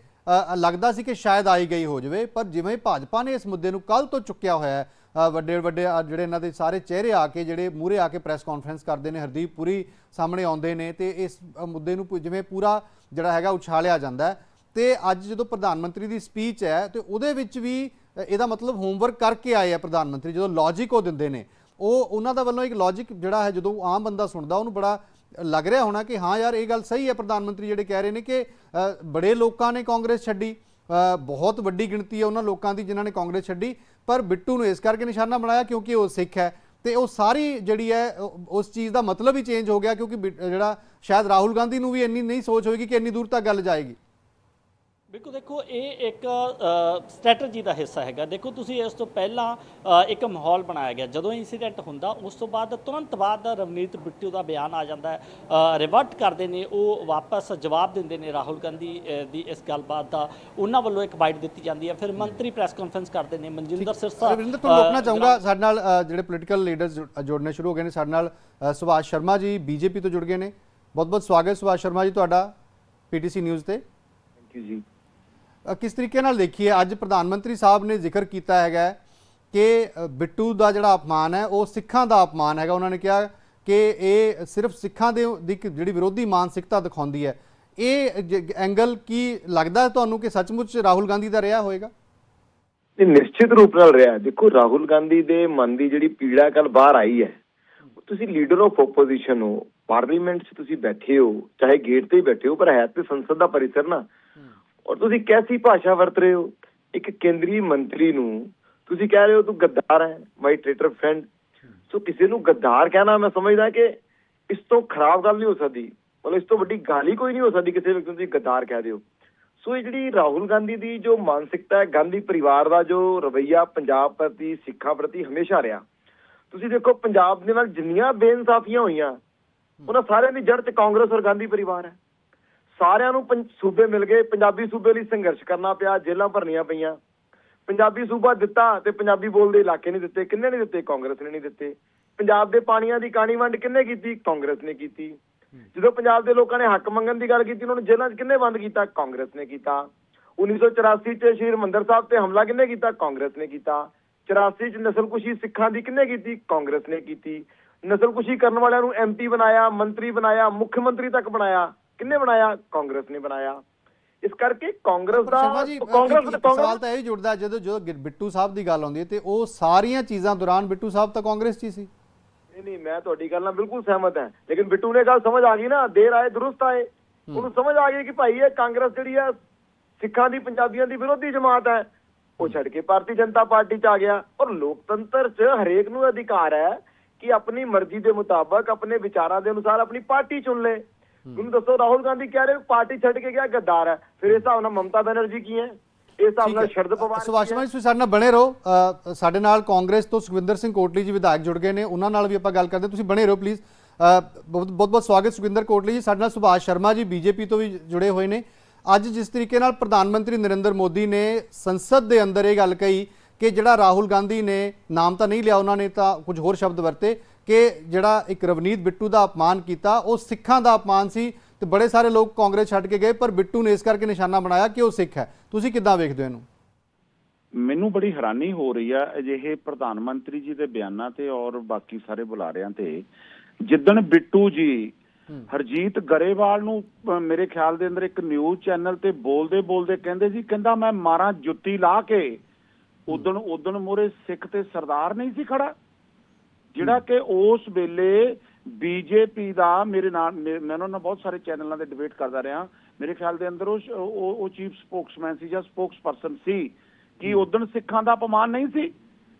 ਲੱਗਦਾ ਸੀ ਕਿ ਸ਼ਾਇਦ ਆਈ ਗਈ ਹੋ ਜਾਵੇ, ਪਰ ਜਿਵੇਂ ਭਾਜਪਾ ਨੇ ਇਸ ਮੁੱਦੇ ਨੂੰ ਕੱਲ ਤੋਂ ਚੁੱਕਿਆ ਹੋਇਆ ਹੈ ਵੱਡੇ ਵੱਡੇ ਜਿਹੜੇ ਇਹਨਾਂ ਦੇ ਸਾਰੇ ਚਿਹਰੇ ਆ ਕੇ, ਜਿਹੜੇ ਮੂਹਰੇ ਆ ਕੇ ਪ੍ਰੈਸ ਕਾਨਫਰੰਸ ਕਰਦੇ ਨੇ, ਹਰਦੀਪ ਪੁਰੀ ਸਾਹਮਣੇ ਆਉਂਦੇ ਨੇ ਤੇ ਇਸ ਮੁੱਦੇ ਨੂੰ ਪੁ- ਜਿਵੇਂ ਪੂਰਾ ਜਿਹੜਾ ਹੈਗਾ ਉਛਾਲਿਆ ਜਾਂਦਾ ਹੈ। ਤੇ ਅੱਜ ਜਦੋਂ ਪ੍ਰਧਾਨ ਮੰਤਰੀ ਦੀ ਸਪੀਚ ਹੈ ਤੇ ਉਹਦੇ ਵਿੱਚ ਵੀ ਇਹਦਾ ਮਤਲਬ ਹੋਮਵਰਕ ਕਰਕੇ ਆਏ ਆ ਪ੍ਰਧਾਨ ਮੰਤਰੀ, ਜਦੋਂ ਲੌਜੀਕ ਉਹ ਦਿੰਦੇ ਨੇ। ਉਹ ਉਹਨਾਂ ਦਾ ਵੱਲੋਂ ਇੱਕ ਲੌਜੀਕ ਜਿਹੜਾ ਹੈ, ਜਦੋਂ ਆਮ ਬੰਦਾ ਸੁਣਦਾ, ਉਹਨੂੰ ਬੜਾ ਲੱਗ ਰਿਹਾ ਹੋਣਾ ਕਿ ਹਾਂ ਯਾਰ, ਇਹ ਗੱਲ ਸਹੀ ਹੈ, ਪ੍ਰਧਾਨ ਮੰਤਰੀ ਜਿਹੜੇ ਕਹਿ ਰਹੇ ਨੇ ਕਿ ਬੜੇ ਲੋਕਾਂ ਨੇ ਕਾਂਗਰਸ ਛੱਡੀ ਬਹੁਤ ਵੱਡੀ ਗਿਣਤੀ ਹੈ ਉਹਨਾਂ ਲੋਕਾਂ ਦੀ ਜਿਨ੍ਹਾਂ ਨੇ ਕਾਂਗਰਸ ਛੱਡੀ, ਪਰ ਬਿੱਟੂ ਨੂੰ ਇਸ ਕਰਕੇ ਨਿਸ਼ਾਨਾ ਬਣਾਇਆ ਕਿਉਂਕਿ ਉਹ ਸਿੱਖ ਹੈ। ਤੇ ਉਹ ਸਾਰੀ ਜਿਹੜੀ ਹੈ ਉਸ ਚੀਜ਼ ਦਾ ਮਤਲਬ ਹੀ ਚੇਂਜ ਹੋ ਗਿਆ ਕਿਉਂਕਿ ਬਿ- ਜਿਹੜਾ ਸ਼ਾਇਦ ਰਾਹੁਲ ਗਾਂਧੀ ਨੂੰ ਵੀ ਇੰਨੀ ਨਹੀਂ ਸੋਚ ਹੋਏਗੀ ਕਿ ਇੰਨੀ ਦੂਰ ਤੱਕ ਗੱਲ ਜਾਏਗੀ। ਬਿਲਕੁਲ ਦੇਖੋ ਇਹ ਇੱਕ ਸਟ੍ਰੈਟਜੀ ਦਾ ਹਿੱਸਾ ਹੈਗਾ। ਦੇਖੋ ਤੁਸੀਂ ਇਸ ਤੋਂ ਪਹਿਲਾਂ ਇੱਕ ਮਾਹੌਲ ਬਣਾਇਆ ਗਿਆ। ਜਦੋਂ ਇੰਸੀਡੈਂਟ ਹੁੰਦਾ ਉਸ ਤੋਂ ਬਾਅਦ ਤੁਰੰਤ ਬਾਅਦ ਰਵਨੀਤ ਬਿੱਟੂ ਦਾ ਬਿਆਨ ਆ ਜਾਂਦਾ ਹੈ। ਰਿਵਰਟ ਕਰਦੇ ਨੇ ਉਹ ਵਾਪਸ ਜਵਾਬ ਦਿੰਦੇ ਨੇ ਰਾਹੁਲ ਗਾਂਧੀ ਦੀ ਇਸ ਗੱਲਬਾਤ ਦਾ। ਉਹਨਾਂ ਵੱਲੋਂ ਇੱਕ ਬਾਈਟ ਦਿੱਤੀ ਜਾਂਦੀ ਹੈ। ਫਿਰ ਮੰਤਰੀ ਪ੍ਰੈਸ ਕਾਨਫਰੰਸ ਕਰਦੇ ਨੇ ਮਨਜਿੰਦਰ ਸਿਰਸਾ ਰਵਿੰਦਰ ਤੁਹਾਨੂੰ ਅ, ਰੋਕਣਾ ਚਾਹੂੰਗਾ ਸਾਡੇ ਨਾਲ ਜਿਹੜੇ ਪੋਲੀਟੀਕਲ ਲੀਡਰਸ ਜੁੜਨੇ ਸ਼ੁਰੂ ਹੋ ਗਏ ਨੇ ਸਾਡੇ ਨਾਲ ਸੁਭਾਸ਼ ਸ਼ਰਮਾ ਜੀ ਬੀਜੇਪੀ ਤੋਂ ਜੁੜ ਗਏ ਨੇ। ਬਹੁਤ ਬਹੁਤ ਸਵਾਗਤ ਸੁਭਾਸ਼ ਸ਼ਰਮਾ ਜੀ ਤੁਹਾਡਾ ਪੀਟੀਸੀ ਨਿਊਜ਼ ਤੇ। ਥੈਂਕ ਯੂ ਜੀ। ਕਿਸ ਤਰੀਕੇ ਨਾਲ ਦੇਖੀਏ, ਅੱਜ ਪ੍ਰਧਾਨ ਮੰਤਰੀ ਸਾਹਿਬ ਨੇ ਜ਼ਿਕਰ ਕੀਤਾ ਹੈਗਾ ਕਿ ਬਿੱਟੂ ਦਾ ਜਿਹੜਾ ਅਪਮਾਨ ਹੈ, ਉਹ ਸਿੱਖਾਂ ਦਾ ਅਪਮਾਨ ਹੈਗਾ। ਉਹਨਾਂ ਨੇ ਕਿਹਾ ਕਿ ਇਹ ਸਿਰਫ ਸਿੱਖਾਂ ਦੇ ਜਿਹੜੀ ਵਿਰੋਧੀ ਮਾਨਸਿਕਤਾ ਦਿਖਾਉਂਦੀ ਹੈ। ਇਹ ਐਂਗਲ ਕੀ ਲੱਗਦਾ ਤੁਹਾਨੂੰ ਕਿ ਸੱਚਮੁੱਚ ਰਾਹੁਲ ਗਾਂਧੀ ਦਾ ਰਿਹਾ ਹੋਏਗਾ? ਇਹ ਨਿਸ਼ਚਿਤ ਰੂਪ ਨਾਲ ਰਿਹਾ। ਦੇਖੋ, ਰਾਹੁਲ ਗਾਂਧੀ ਦੇ ਮਨ ਦੀ ਜਿਹੜੀ ਪੀੜਾ ਕੱਲ ਬਾਹਰ ਆਈ ਹੈ। ਤੁਸੀਂ ਲੀਡਰ ਆਫ ਆਪੋਜੀਸ਼ਨ ਹੋ, ਪਾਰਲੀਮੈਂਟ 'ਚ ਤੁਸੀਂ ਬੈਠੇ ਹੋ, ਚਾਹੇ ਗੇਟ ਤੇ ਹੀ ਬੈਠੇ ਹੋ, ਪਰ ਹੈ ਤੇ ਸੰਸਦ ਦਾ ਪਰਿਸਰ ਨਾ। ਔਰ ਤੁਸੀਂ ਕੈਸੀ ਭਾਸ਼ਾ ਵਰਤ ਰਹੇ ਹੋ? ਇੱਕ ਕੇਂਦਰੀ ਮੰਤਰੀ ਨੂੰ ਤੁਸੀਂ ਕਹਿ ਰਹੇ ਹੋ ਤੂੰ ਗੱਦਾਰ ਹੈ ਮਾਈ ਟ੍ਰੇਟਰ ਫਰੈਂਡ ਸੋ ਕਿਸੇ ਨੂੰ ਗੱਦਾਰ ਕਹਿਣਾ ਮੈਂ ਸਮਝਦਾ ਕਿ ਇਸ ਤੋਂ ਖਰਾਬ ਗੱਲ ਨਹੀਂ ਹੋ ਸਕਦੀ। ਮਤਲਬ ਇਸ ਤੋਂ ਵੱਡੀ ਗਾਲੀ ਕੋਈ ਨਹੀਂ ਹੋ ਸਕਦੀ ਕਿਸੇ ਵਿਅਕਤੀ ਨੂੰ ਤੁਸੀਂ ਗੱਦਾਰ ਕਹਿ ਦਿਓ ਸੋ ਇਹ ਜਿਹੜੀ ਰਾਹੁਲ ਗਾਂਧੀ ਦੀ ਜੋ ਮਾਨਸਿਕਤਾ ਹੈ, ਗਾਂਧੀ ਪਰਿਵਾਰ ਦਾ ਜੋ ਰਵਈਆ ਪੰਜਾਬ ਪ੍ਰਤੀ, ਸਿੱਖਾਂ ਪ੍ਰਤੀ ਹਮੇਸ਼ਾ ਰਿਹਾ। ਤੁਸੀਂ ਦੇਖੋ, ਪੰਜਾਬ ਦੇ ਨਾਲ ਜਿੰਨੀਆਂ ਬੇਇਨਸਾਫੀਆਂ ਹੋਈਆਂ, ਉਹਨਾਂ ਸਾਰਿਆਂ ਦੀ ਜੜ 'ਚ ਕਾਂਗਰਸ ਔਰ ਗਾਂਧੀ ਪਰਿਵਾਰ ਹੈ। ਸਾਰਿਆਂ ਨੂੰ ਪੰਜ- ਸੂਬੇ ਮਿਲ ਗਏ। ਪੰਜਾਬੀ ਸੂਬੇ ਲਈ ਸੰਘਰਸ਼ ਕਰਨਾ ਪਿਆ, ਜੇਲ੍ਹਾਂ ਭਰਨੀਆਂ ਪਈਆਂ। ਪੰਜਾਬੀ ਸੂਬਾ ਦਿੱਤਾ ਤੇ ਪੰਜਾਬੀ ਬੋਲਦੇ ਇਲਾਕੇ ਨਹੀਂ ਦਿੱਤੇ। ਕਿੰਨੇ ਨਹੀਂ ਦਿੱਤੇ? ਕਾਂਗਰਸ ਨੇ ਨਹੀਂ ਦਿੱਤੇ। ਪੰਜਾਬ ਦੇ ਪਾਣੀਆਂ ਦੀ ਕਾਣੀ ਵੰਡ ਕਿੰਨੇ ਕੀਤੀ? ਕਾਂਗਰਸ ਨੇ ਕੀਤੀ। ਜਦੋਂ ਪੰਜਾਬ ਦੇ ਲੋਕਾਂ ਨੇ ਹੱਕ ਮੰਗਣ ਦੀ ਗੱਲ ਕੀਤੀ, ਉਹਨਾਂ ਨੂੰ ਜੇਲ੍ਹਾਂ 'ਚ ਕਿੰਨੇ ਬੰਦ ਕੀਤਾ? ਕਾਂਗਰਸ ਨੇ ਕੀਤਾ। 1984 'ਚ ਸ਼੍ਰੀ ਹਰਿਮੰਦਰ ਸਾਹਿਬ ਤੇ ਹਮਲਾ ਕਿੰਨੇ ਕੀਤਾ? ਕਾਂਗਰਸ ਨੇ ਕੀਤਾ। 84 'ਚ ਨਸਲਕੁਸ਼ੀ ਸਿੱਖਾਂ ਦੀ ਕਿੰਨੇ ਕੀਤੀ? ਕਾਂਗਰਸ ਨੇ ਕੀਤੀ। ਨਸਲਕੁਸ਼ੀ ਕਰਨ ਵਾਲਿਆਂ ਨੂੰ ਐਮਪੀ ਬਣਾਇਆ, ਮੰਤਰੀ ਬਣਾਇਆ, ਮੁੱਖ ਮੰਤਰੀ ਤੱਕ ਬਣਾਇਆ। ਕਿੰਨੇ ਬਣਾਇਆ? ਕਾਂਗਰਸ ਨੇ ਬਣਾਇਆ। ਇਸ ਕਰਕੇ ਕਾਂਗਰਸ ਦਾ ਕਾਂਗਰਸ ਕਾਂਗਰਸ ਸਵਾਲ ਤਾਂ ਇਹ ਵੀ ਜੁੜਦਾ ਜਦੋਂ ਜਦੋਂ ਬਿੱਟੂ ਸਾਹਿਬ ਦੀ ਗੱਲ ਆਉਂਦੀ ਹੈ ਤੇ ਉਹ ਸਾਰੀਆਂ ਚੀਜ਼ਾਂ ਦੌਰਾਨ ਬਿੱਟੂ ਸਾਹਿਬ ਤਾਂ ਕਾਂਗਰਸ 'ਚ ਹੀ ਸੀ। ਨਹੀਂ ਨਹੀਂ ਮੈਂ ਤੁਹਾਡੀ ਗੱਲ ਨਾਲ ਬਿਲਕੁਲ ਸਹਿਮਤ ਹਾਂ। ਲੇਕਿਨ ਬਿੱਟੂ ਨੇ ਗੱਲ ਸਮਝ ਆ ਗਈ ਨਾ ਦੇਰ ਆਏ ਦਰੁਸਤ ਆਏ। ਉਹਨੂੰ ਸਮਝ ਆ ਗਈ ਕਿ ਭਾਈ ਇਹ ਕਾਂਗਰਸ ਜਿਹੜੀ ਆ ਸਿੱਖਾਂ ਦੀ ਪੰਜਾਬੀਆਂ ਦੀ ਵਿਰੋਧੀ ਜਮਾਤ ਹੈ। ਉਹ ਛੱਡ ਕੇ ਭਾਰਤੀ ਜਨਤਾ ਪਾਰਟੀ ਚ ਆ ਗਿਆ। ਔਰ ਲੋਕਤੰਤਰ ਚ ਹਰੇਕ ਨੂੰ ਅਧਿਕਾਰ ਹੈ ਕਿ ਆਪਣੀ ਮਰਜ਼ੀ ਦੇ ਮੁਤਾਬਕ ਆਪਣੇ ਵਿਚਾਰਾਂ ਦੇ ਅਨੁਸਾਰ ਆਪਣੀ ਪਾਰਟੀ ਚੁਣ ਲੇ। ਤੁਹਾਨੂੰ ਦੱਸੋ ਰਾਹੁਲ ਗਾਂਧੀ ਕਹਿ ਰਹੇ ਪਾਰਟੀ ਛੱਡ ਕੇ ਗਿਆ ਗੱਦਾਰ ਹੈ। ਫਿਰ ਇਸ ਹਿਸਾਬ ਨਾਲ ਮਮਤਾ ਬੈਨਰਜੀ ਕੀ ਹੈ? ਇਸ ਹਿਸਾਬ ਨਾਲ ਸ਼ਰਦ ਪਵਾਰ ਕੀ ਸੁਭਾਸ਼ ਹੈ? ਸ਼ਰਮਾ ਜੀ ਤੁਸੀਂ ਸਾਡੇ ਨਾਲ ਬਣੇ ਰਹੋ। ਸਾਡੇ ਨਾਲ ਕਾਂਗਰਸ ਤੋਂ ਸੁਖਵਿੰਦਰ ਸਿੰਘ ਕੋਟਲੀ ਜੀ ਵਿਧਾਇਕ ਜੁੜ ਗਏ ਨੇ। ਉਹਨਾਂ ਨਾਲ ਵੀ ਆਪਾਂ ਗੱਲ ਕਰਦੇ। ਤੁਸੀਂ ਬਣੇ ਰਹੋ ਪਲੀਜ਼ ਬਹੁਤ ਬਹੁਤ ਬਹੁਤ ਸਵਾਗਤ ਸੁਖਵਿੰਦਰ ਕੋਟਲੀ ਜੀ। ਸਾਡੇ ਨਾਲ ਸੁਭਾਸ਼ ਸ਼ਰਮਾ ਜੀ ਬੀਜੇਪੀ ਤੋਂ ਵੀ ਜੁੜੇ ਹੋਏ ਨੇ। ਅੱਜ ਜਿਸ ਤਰੀਕੇ ਨਾਲ ਪ੍ਰਧਾਨ ਮੰਤਰੀ ਨਰਿੰਦਰ ਮੋਦੀ ਨੇ ਸੰਸਦ ਦੇ ਅੰਦਰ ਇਹ ਗੱਲ ਕਹੀ ਕਿ ਜਿਹੜਾ ਰਾਹੁਲ ਗਾਂਧੀ ਨੇ ਨਾਮ ਤਾਂ ਨਹੀਂ ਲਿਆ ਉਹਨਾਂ ਨੇ ਤਾਂ ਕੁਝ ਹੋਰ ਸ਼ਬਦ ਵਰਤੇ। ਕਿ ਜਿਹੜਾ ਇੱਕ ਰਵਨੀਤ ਬਿੱਟੂ ਦਾ ਅਪਮਾਨ ਕੀਤਾ ਉਹ ਸਿੱਖਾਂ ਦਾ ਅਪਮਾਨ ਸੀ ਤੇ ਬੜੇ ਸਾਰੇ ਲੋਕ ਕਾਂਗਰਸ ਛੱਡ ਕੇ ਗਏ ਪਰ ਬਿੱਟੂ ਨੇ ਇਸ ਕਰਕੇ ਨਿਸ਼ਾਨਾ ਬਣਾਇਆ ਕਿ ਉਹ ਸਿੱਖ ਹੈ। ਤੁਸੀਂ ਕਿੱਦਾਂ ਵੇਖਦੇ ਹੋ ਇਹਨੂੰ? ਮੈਨੂੰ ਬੜੀ ਹੈਰਾਨੀ ਹੋ ਰਹੀ ਆ ਅਜਿਹੇ ਪ੍ਰਧਾਨ ਮੰਤਰੀ ਜੀ ਦੇ ਬਿਆਨਾਂ ਤੇ ਔਰ ਬਾਕੀ ਸਾਰੇ ਬੁਲਾਰਿਆਂ ਤੇ। ਜਿੱਦਣ ਬਿੱਟੂ ਜੀ ਹਰਜੀਤ ਗਰੇਵਾਲ ਨੂੰ ਮੇਰੇ ਖਿਆਲ ਦੇ ਅੰਦਰ ਇੱਕ ਨਿਊਜ਼ ਚੈਨਲ ਤੇ ਬੋਲਦੇ ਬੋਲਦੇ ਕਹਿੰਦੇ ਸੀ ਕਹਿੰਦਾ ਮੈਂ ਮਾਰਾਂ ਜੁੱਤੀ ਲਾ ਕੇ। ਉਦਣ ਉਦਣ ਮੋਰੇ ਸਿੱਖ ਤੇ ਸਰਦਾਰ ਨਹੀਂ ਸੀ ਖੜਾ। ਜਿਹੜਾ ਕਿ ਉਸ ਵੇਲੇ ਬੀਜੇਪੀ ਦਾ ਮੇਰੇ ਨਾਲ ਮੇ- ਉਹਨਾਂ ਨਾਲ ਬਹੁਤ ਸਾਰੇ ਚੈਨਲਾਂ ਤੇ ਡਿਬੇਟ ਕਰਦਾ ਰਿਹਾ। ਮੇਰੇ ਖਿਆਲ ਦੇ ਅੰਦਰ ਉਹ ਉਹ ਚੀਫ ਸਪੋਕਸਮੈਨ ਸੀ ਜਾਂ ਸਪੋਕਸਪਰਸਨ ਸੀ ਕਿ ਉਦਣ ਸਿੱਖਾਂ ਦਾ ਅਪਮਾਨ ਨਹੀਂ ਸੀ।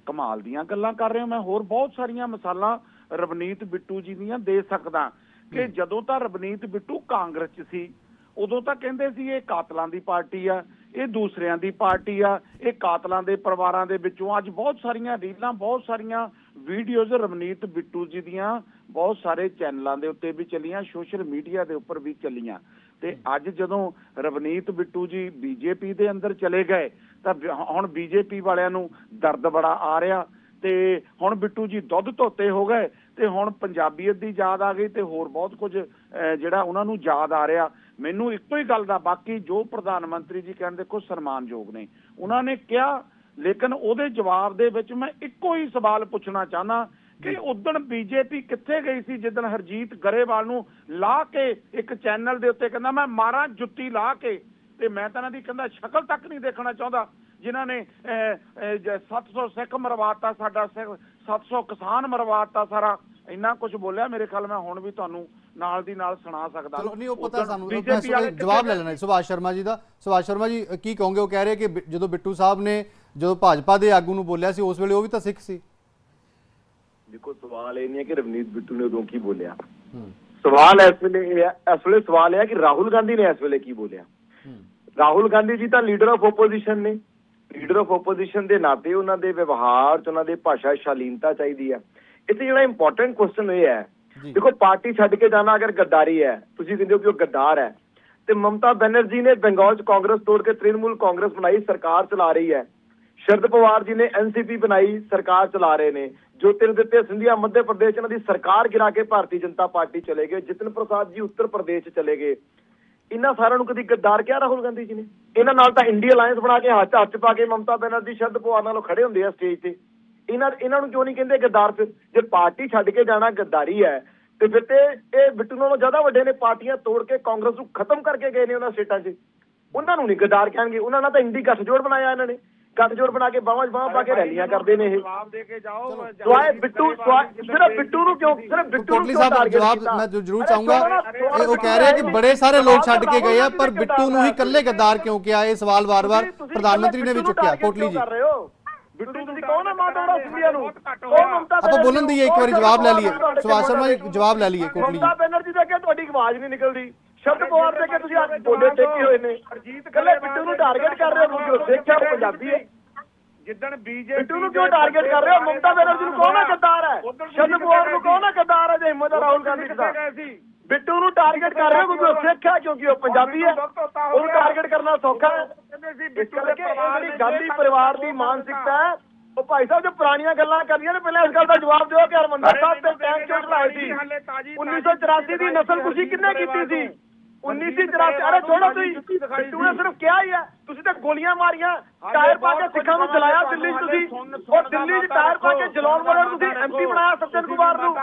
ਕਮਾਲ ਦੀਆਂ ਗੱਲਾਂ ਕਰ ਰਹੇ ਹਾਂ ਮੈਂ। ਹੋਰ ਬਹੁਤ ਸਾਰੀਆਂ ਮਿਸਾਲਾਂ ਰਵਨੀਤ ਬਿੱਟੂ ਜੀ ਦੀਆਂ ਦੇ ਸਕਦਾ ਕਿ ਜਦੋਂ ਤਾਂ ਰਵਨੀਤ ਬਿੱਟੂ ਕਾਂਗਰਸ 'ਚ ਸੀ ਉਦੋਂ ਤਾਂ ਕਹਿੰਦੇ ਸੀ ਇਹ ਕਾਤਲਾਂ ਦੀ ਪਾਰਟੀ ਆ ਇਹ ਦੂਸਰਿਆਂ ਦੀ ਪਾਰਟੀ ਆ ਇਹ ਕਾਤਲਾਂ ਦੇ ਪਰਿਵਾਰਾਂ ਦੇ ਵਿੱਚੋਂ। ਅੱਜ ਬਹੁਤ ਸਾਰੀਆਂ ਰੀਲਾਂ ਬਹੁਤ ਸਾਰੀਆਂ ਵੀਡੀਓਜ਼ ਰਵਨੀਤ ਬਿੱਟੂ ਜੀ ਦੀਆਂ ਬਹੁਤ ਸਾਰੇ ਚੈਨਲਾਂ ਦੇ ਉੱਤੇ ਵੀ ਚੱਲੀਆਂ ਸੋਸ਼ਲ ਮੀਡੀਆ ਦੇ ਉੱਪਰ ਵੀ ਚੱਲੀਆਂ। ਤੇ ਅੱਜ ਜਦੋਂ ਰਵਨੀਤ ਬਿੱਟੂ ਜੀ ਬੀਜੇਪੀ ਦੇ ਅੰਦਰ ਚਲੇ ਗਏ, ਤਾਂ ਬ- ਹੁਣ ਬੀਜੇਪੀ ਵਾਲਿਆਂ ਨੂੰ ਦਰਦ ਬੜਾ ਆ ਰਿਹਾ। ਤੇ ਹੁਣ ਬਿੱਟੂ ਜੀ ਦੁੱਧ ਧੋਤੇ ਹੋ ਗਏ, ਤੇ ਹੁਣ ਪੰਜਾਬੀਅਤ ਦੀ ਯਾਦ ਆ ਗਈ, ਤੇ ਹੋਰ ਬਹੁਤ ਕੁਝ ਜਿਹੜਾ ਉਹਨਾਂ ਨੂੰ ਯਾਦ ਆ ਰਿਹਾ। ਮੈਨੂੰ ਇੱਕੋ ਹੀ ਗੱਲ ਦਾ, ਬਾਕੀ ਜੋ ਪ੍ਰਧਾਨ ਮੰਤਰੀ ਜੀ ਕਹਿਣ ਦੇਖੋ ਸਨਮਾਨਯੋਗ ਨੇ। ਉਹਨਾਂ ਨੇ ਕਿਹਾ ਲੇਕਿਨ ਉਹਦੇ ਜਵਾਬ ਦੇ ਵਿੱਚ ਮੈਂ ਇੱਕੋ ਹੀ ਸਵਾਲ ਪੁੱਛਣਾ ਚਾਹਨਾ ਕਿ ਉਦੋਂ ਬੀਜੇਪੀ ਕਿੱਥੇ ਗਈ ਸੀ ਜਿੱਦਣ ਹਰਜੀਤ ਗਰੇਵਾਲ ਨੂੰ ਲਾ ਕੇ ਇੱਕ ਚੈਨਲ ਦੇ ਉੱਤੇ ਕਹਿੰਦਾ ਮੈਂ ਮਾਰਾਂ ਜੁੱਤੀ ਲਾ ਕੇ। ਤੇ ਮੈਂ ਤਾਂ ਇਹਨਾਂ ਦੀ ਕਹਿੰਦਾ ਸ਼ਕਲ ਤੱਕ ਨਹੀਂ ਦੇਖਣਾ ਚਾਹੁੰਦਾ। ਜਿਨ੍ਹਾਂ ਨੇ ਅਹ, ਅਹ, ਜ- 700 ਸਿੱਖ ਮਰਵਾਤਾ ਸਾਡਾ ਸਿੱਖ- 700 ਕਿਸਾਨ ਮਰਵਾਤਾ ਸਾਰਾ। ਇੰਨਾ ਕੁਝ ਬੋਲਿਆ ਮੇਰੇ ਖਿਆਲ ਮੈਂ ਹੁਣ ਵੀ ਤੁਹਾਨੂੰ ਨਾਲ ਦੀ ਨਾਲ ਸੁਣਾ ਸਕਦਾ। ਚਲੋ ਨਹੀਂ ਉਹ ਪਤਾ ਸਾਨੂੰ ਜਵਾਬ ਲੈ ਲੈਣਾ ਸੁਭਾਸ਼ ਸ਼ਰਮਾ ਜੀ ਦਾ। ਸੁਭਾਸ਼ ਸ਼ਰਮਾ ਜੀ ਕੀ ਕਹੋਗੇ? ਉਹ ਕਹਿ ਰਹੇ ਕਿ ਜਦੋਂ ਬਿੱਟੂ ਸਾਹਿਬ ਨੇ ਜਦੋਂ ਭਾਜਪਾ ਦੇ ਆਗੂ ਨੂੰ ਬੋਲਿਆ ਸੀ ਉਸ ਵੇਲੇ ਉਹ ਵੀ ਤਾਂ ਸਿੱਖ ਸੀ। ਦੇਖੋ ਸਵਾਲ ਇਹ ਨਹੀਂ ਹੈ ਕਿ ਰਵਨੀਤ ਬਿੱਟੂ ਨੇ ਉਦੋਂ ਕੀ ਬੋਲਿਆ। ਸਵਾਲ ਇਸ ਵੇਲੇ ਇਹ ਹੈ ਇਸ ਵੇਲੇ ਸਵਾਲ ਇਹ ਹੈ ਕਿ ਰਾਹੁਲ ਗਾਂਧੀ ਨੇ ਇਸ ਵੇਲੇ ਕੀ ਬੋਲਿਆ। ਰਾਹੁਲ ਗਾਂਧੀ ਜੀ ਤਾਂ ਲੀਡਰ ਆਫ ਆਪੋਜੀਸ਼ਨ ਨੇ। ਲੀਡਰ ਆਫ ਆਪੋਜੀਸ਼ਨ ਦੇ ਨਾਤੇ ਉਹਨਾਂ ਦੇ ਵਿਵਹਾਰ ਚ ਉਹਨਾਂ ਦੇ ਭਾਸ਼ਾ ਸ਼ਾਲੀਨਤਾ ਚਾਹੀਦੀ ਹੈ। ਇੱਥੇ ਜਿਹੜਾ ਇੰਪੋਰਟੈਂਟ ਕੁਐਸਚਨ ਇਹ ਹੈ। ਦੇਖੋ ਪਾਰਟੀ ਛੱਡ ਕੇ ਜਾਣਾ ਅਗਰ ਗੱਦਾਰੀ ਹੈ ਤੁਸੀਂ ਕਹਿੰਦੇ ਹੋ ਕਿ ਉਹ ਗੱਦਾਰ ਹੈ। ਤੇ ਮਮਤਾ ਬੈਨਰਜੀ ਨੇ ਬੰਗਾਲ ਚ ਕਾਂਗਰਸ ਤੋੜ ਕੇ ਤ੍ਰਿਣਮੂਲ ਕਾਂਗਰਸ ਬਣਾਈ ਸਰਕਾਰ ਚਲਾ ਰਹੀ ਹੈ। ਸ਼ਰਦ ਪਵਾਰ ਜੀ ਨੇ ਐਨਸੀਪੀ ਬਣਾਈ, ਸਰਕਾਰ ਚਲਾ ਰਹੇ ਨੇ। ਜੋਤਿਰਦਿੱਤਿਆ ਸਿੰਧੀਆ ਮੱਧ ਪ੍ਰਦੇਸ਼, ਇਹਨਾਂ ਦੀ ਸਰਕਾਰ ਗਿਰਾ ਕੇ ਭਾਰਤੀ ਜਨਤਾ ਪਾਰਟੀ ਚਲੇ ਗਏ। ਜਿਤਨ ਪ੍ਰਸਾਦ ਜੀ ਉੱਤਰ ਪ੍ਰਦੇਸ਼ ਚਲੇ ਗਏ। ਇਹਨਾਂ ਸਾਰਿਆਂ ਨੂੰ ਕਦੀ ਗੱਦਾਰ ਕਿਹਾ ਰਾਹੁਲ ਗਾਂਧੀ ਜੀ ਨੇ? ਇਹਨਾਂ ਨਾਲ ਤਾਂ ਇੰਡੀਆ ਅਲਾਈਅੰਸ ਬਣਾ ਕੇ ਹੱਥ ਹੱਥ 'ਚ ਪਾ ਕੇ ਮਮਤਾ ਬੈਨਰਜੀ, ਸ਼ਰਦ ਪਵਾਰ ਨਾਲੋਂ ਖੜੇ ਹੁੰਦੇ ਆ ਸਟੇਜ ਤੇ। ਇਹਨਾਂ ਇਹਨਾਂ ਨੂੰ ਕਿਉਂ ਨਹੀਂ ਕਹਿੰਦੇ ਗੱਦਾਰ ਫਿਰ? ਜੇ ਪਾਰਟੀ ਛੱਡ ਕੇ ਜਾਣਾ ਗੱਦਾਰੀ ਹੈ, ਤੇ ਫਿਰ ਤੇ ਇਹ ਬਿੱਟੂ ਨਾਲੋਂ ਜ਼ਿਆਦਾ ਵੱਡੇ ਨੇ। ਪਾਰਟੀਆਂ ਤੋੜ ਕੇ ਕਾਂਗਰਸ ਨੂੰ ਖਤਮ ਕਰਕੇ ਗਏ ਨੇ ਉਹਨਾਂ ਸਟੇਟਾਂ 'ਚ। ਉਹਨਾਂ ਨੂੰ ਨਹੀਂ ਗੱਦਾਰ ਕਹਿਣਗੇ। ਉਹਨਾਂ ਨਾਲ ਤਾਂ ਇੰਡੀ ਗੱਠਜੋੜ ਬਣਾਇਆ ਇਹਨਾਂ ਨੇ। ਗੱਠਜੋੜ ਬਣਾ ਕੇ ਬਾਹਾਂ 'ਚ ਬਾਹਾਂ ਪਾ ਕੇ ਰੈਲੀਆਂ ਕਰਦੇ ਨੇ ਇਹ ਜਵਾਬ ਦੇ ਕੇ ਜਾਓ ਸਵਾਏ ਬਿੱਟੂ ਸਵਾਏ ਸਿਰਫ ਬਿੱਟੂ ਨੂੰ ਕਿਉਂ ਸਿਰਫ ਬਿੱਟੂ ਨੂੰ ਕੋਟਲੀ ਕਿਉਂ ਸਾਹਿਬ target ਜਵਾਬ ਕੀਤਾ? ਮੈਂ ਜ਼ਰੂਰ ਅਰੇ ਚਾਹੂੰਗਾ ਥੋੜ੍ਹਾ ਨਾ- ਇਹ ਉਹ ਕਹਿ ਰਹੇ ਆ ਕਿ ਬੜੇ ਸਾਰੇ ਲੋਕ ਛੱਡ ਕੇ ਗਏ ਆ ਪਰ ਬਿੱਟੂ ਨੂੰ ਹੀ ਇਕੱਲੇ ਗੱਦਾਰ ਕਿਉਂ ਕਿਹਾ ਇਹ ਸਵਾਲ ਵਾਰ-ਵਾਰ ਤੁਸੀਂ- ਤੁਸੀਂ ਪ੍ਰਧਾਨ ਮੰਤਰੀ ਨੇ ਵੀ ਬਿੱਟੂ ਨੂੰ ਚੁੱਕਿਆ target ਕੋਟਲੀ ਜੀ ਕਿਉਂ ਕਰ ਰਹੇ ਹੋ ਬਿੱਟੂ ਤੁਸੀਂ ਕਹੋ ਨਾ ਮਾਤਾ ਦਾ ਸਿੰਧੀਆ ਨੂੰ ਉਹ ਮਮਤਾ ਆਪਾਂ ਬੈਨਰਜੀ ਬੋਲਣ ਦੀ ਇੱਕ ਵਾਰੀ ਉਹ ਜਵਾਬ ਲੈ ਲਈਏ ਤੁਹਾਡੇ ਸੁਭਾਸ਼ ਸ਼ਰਮਾ ਜੀ ਕੋਲ ਜਵਾਬ ਲੈ ਲਈਏ ਕੋਟਲੀ ਮਮਤਾ ਜੀ ਬੈਨਰਜੀ ਦੇ ਅੱਗੇ ਤੁਹਾਡੀ ਆਵਾਜ਼ ਨਹੀਂ ਨਿਕਲਦੀ ਸ਼ਬਦ ਪਵਾਰ ਦੇ ਅੱਗੇ ਤੁਸੀਂ ਅੱਜ ਬੋਲੇ ਟੇਕੇ ਹੋਏ ਨੇ। ਕੱਲੇ ਬਿੱਟੂ ਨੂੰ ਟਾਰਗੇਟ ਕਰ ਰਹੇ ਹੋ ਹੈ ਉਹ ਪੰਜਾਬੀ ਹੈ। ਜਿੱਦਣ ਬੀਜੇਪੀ ਬਿੱਟੂ ਨੂੰ ਕਿਉਂ ਟਾਰਗੇਟ ਕਰ ਰਹੇ ਹੋ? ਮਮਤਾ ਬੈਨਰਜੀ ਨੂੰ ਕਹੋ ਨਾ ਗੱਦਾਰ ਹੈ? ਸ਼ਬਦ ਪਵਾਰ ਨੂੰ ਕਹੋ ਨਾ ਗੱਦਾਰ ਹੈ? ਜੇ ਹਿੰਮਤ ਰਾਹੁਲ ਗਾਂਧੀ ਦਾ ਬਿੱਟੂ ਨੂੰ ਟਾਰਗੇਟ ਕਰ ਰਹੇ ਹੋ ਕਿਉਂਕਿ ਸਿੱਖ ਹੈ ਕਿਉਂਕਿ ਉਹ ਪੰਜਾਬੀ ਹੈ। ਉਹਨੂੰ ਟਾਰਗੇਟ ਕਰਨਾ ਸੌਖਾ ਹੈ। ਇਸ ਕਰਕੇ ਇਹ ਗਾਂਧੀ ਪਰਿਵਾਰ ਦੀ ਮਾਨਸਿਕਤਾ ਹੈ ਉਹ ਭਾਈ ਸਾਹਿਬ ਜੋ ਪੁਰਾਣੀਆਂ ਗੱਲਾਂ ਕਰਨੀਆਂ ਨੇ ਪਹਿਲਾਂ ਇਸ ਗੱਲ ਦਾ ਜਵਾਬ ਦਿਓ ਕਿ ਹਰਮੰਦਰ ਸਾਹਿਬ ਤੇ ਟੈਂਕ ਕਿਉਂ ਚਲਾਏ ਸੀ। 1984 ਦੀ ਨਸਲ ਖੁਸ਼ੀ ਕਿੰਨੇ ਕੀਤੀ ਸੀ? 1984 ਅਰੇ ਛੋੜੋ ਤੁਸੀਂ ਬਿੱਟੂ ਨੇ ਸਿਰਫ ਕਿਹਾ ਹੀ ਹੈ ਤੁਸੀਂ ਤਾਂ ਗੋਲੀਆਂ ਮਾਰੀਆਂ ਟਾਇਰ ਪਾ ਕੇ ਸਿੱਖਾਂ ਨੂੰ ਜਲਾਇਆ ਦਿੱਲੀ ਤੁਸੀਂ। ਉਹ ਦਿੱਲੀ 'ਚ ਟਾਇਰ ਪਾ ਕੇ ਜਲਾਉਣ ਵਾਲਿਆਂ ਨੂੰ ਤੁਸੀਂ ਐਮਪੀ ਬਣਾਇਆ ਸੱਜਣ ਕੁਮਾਰ ਨੂੰ।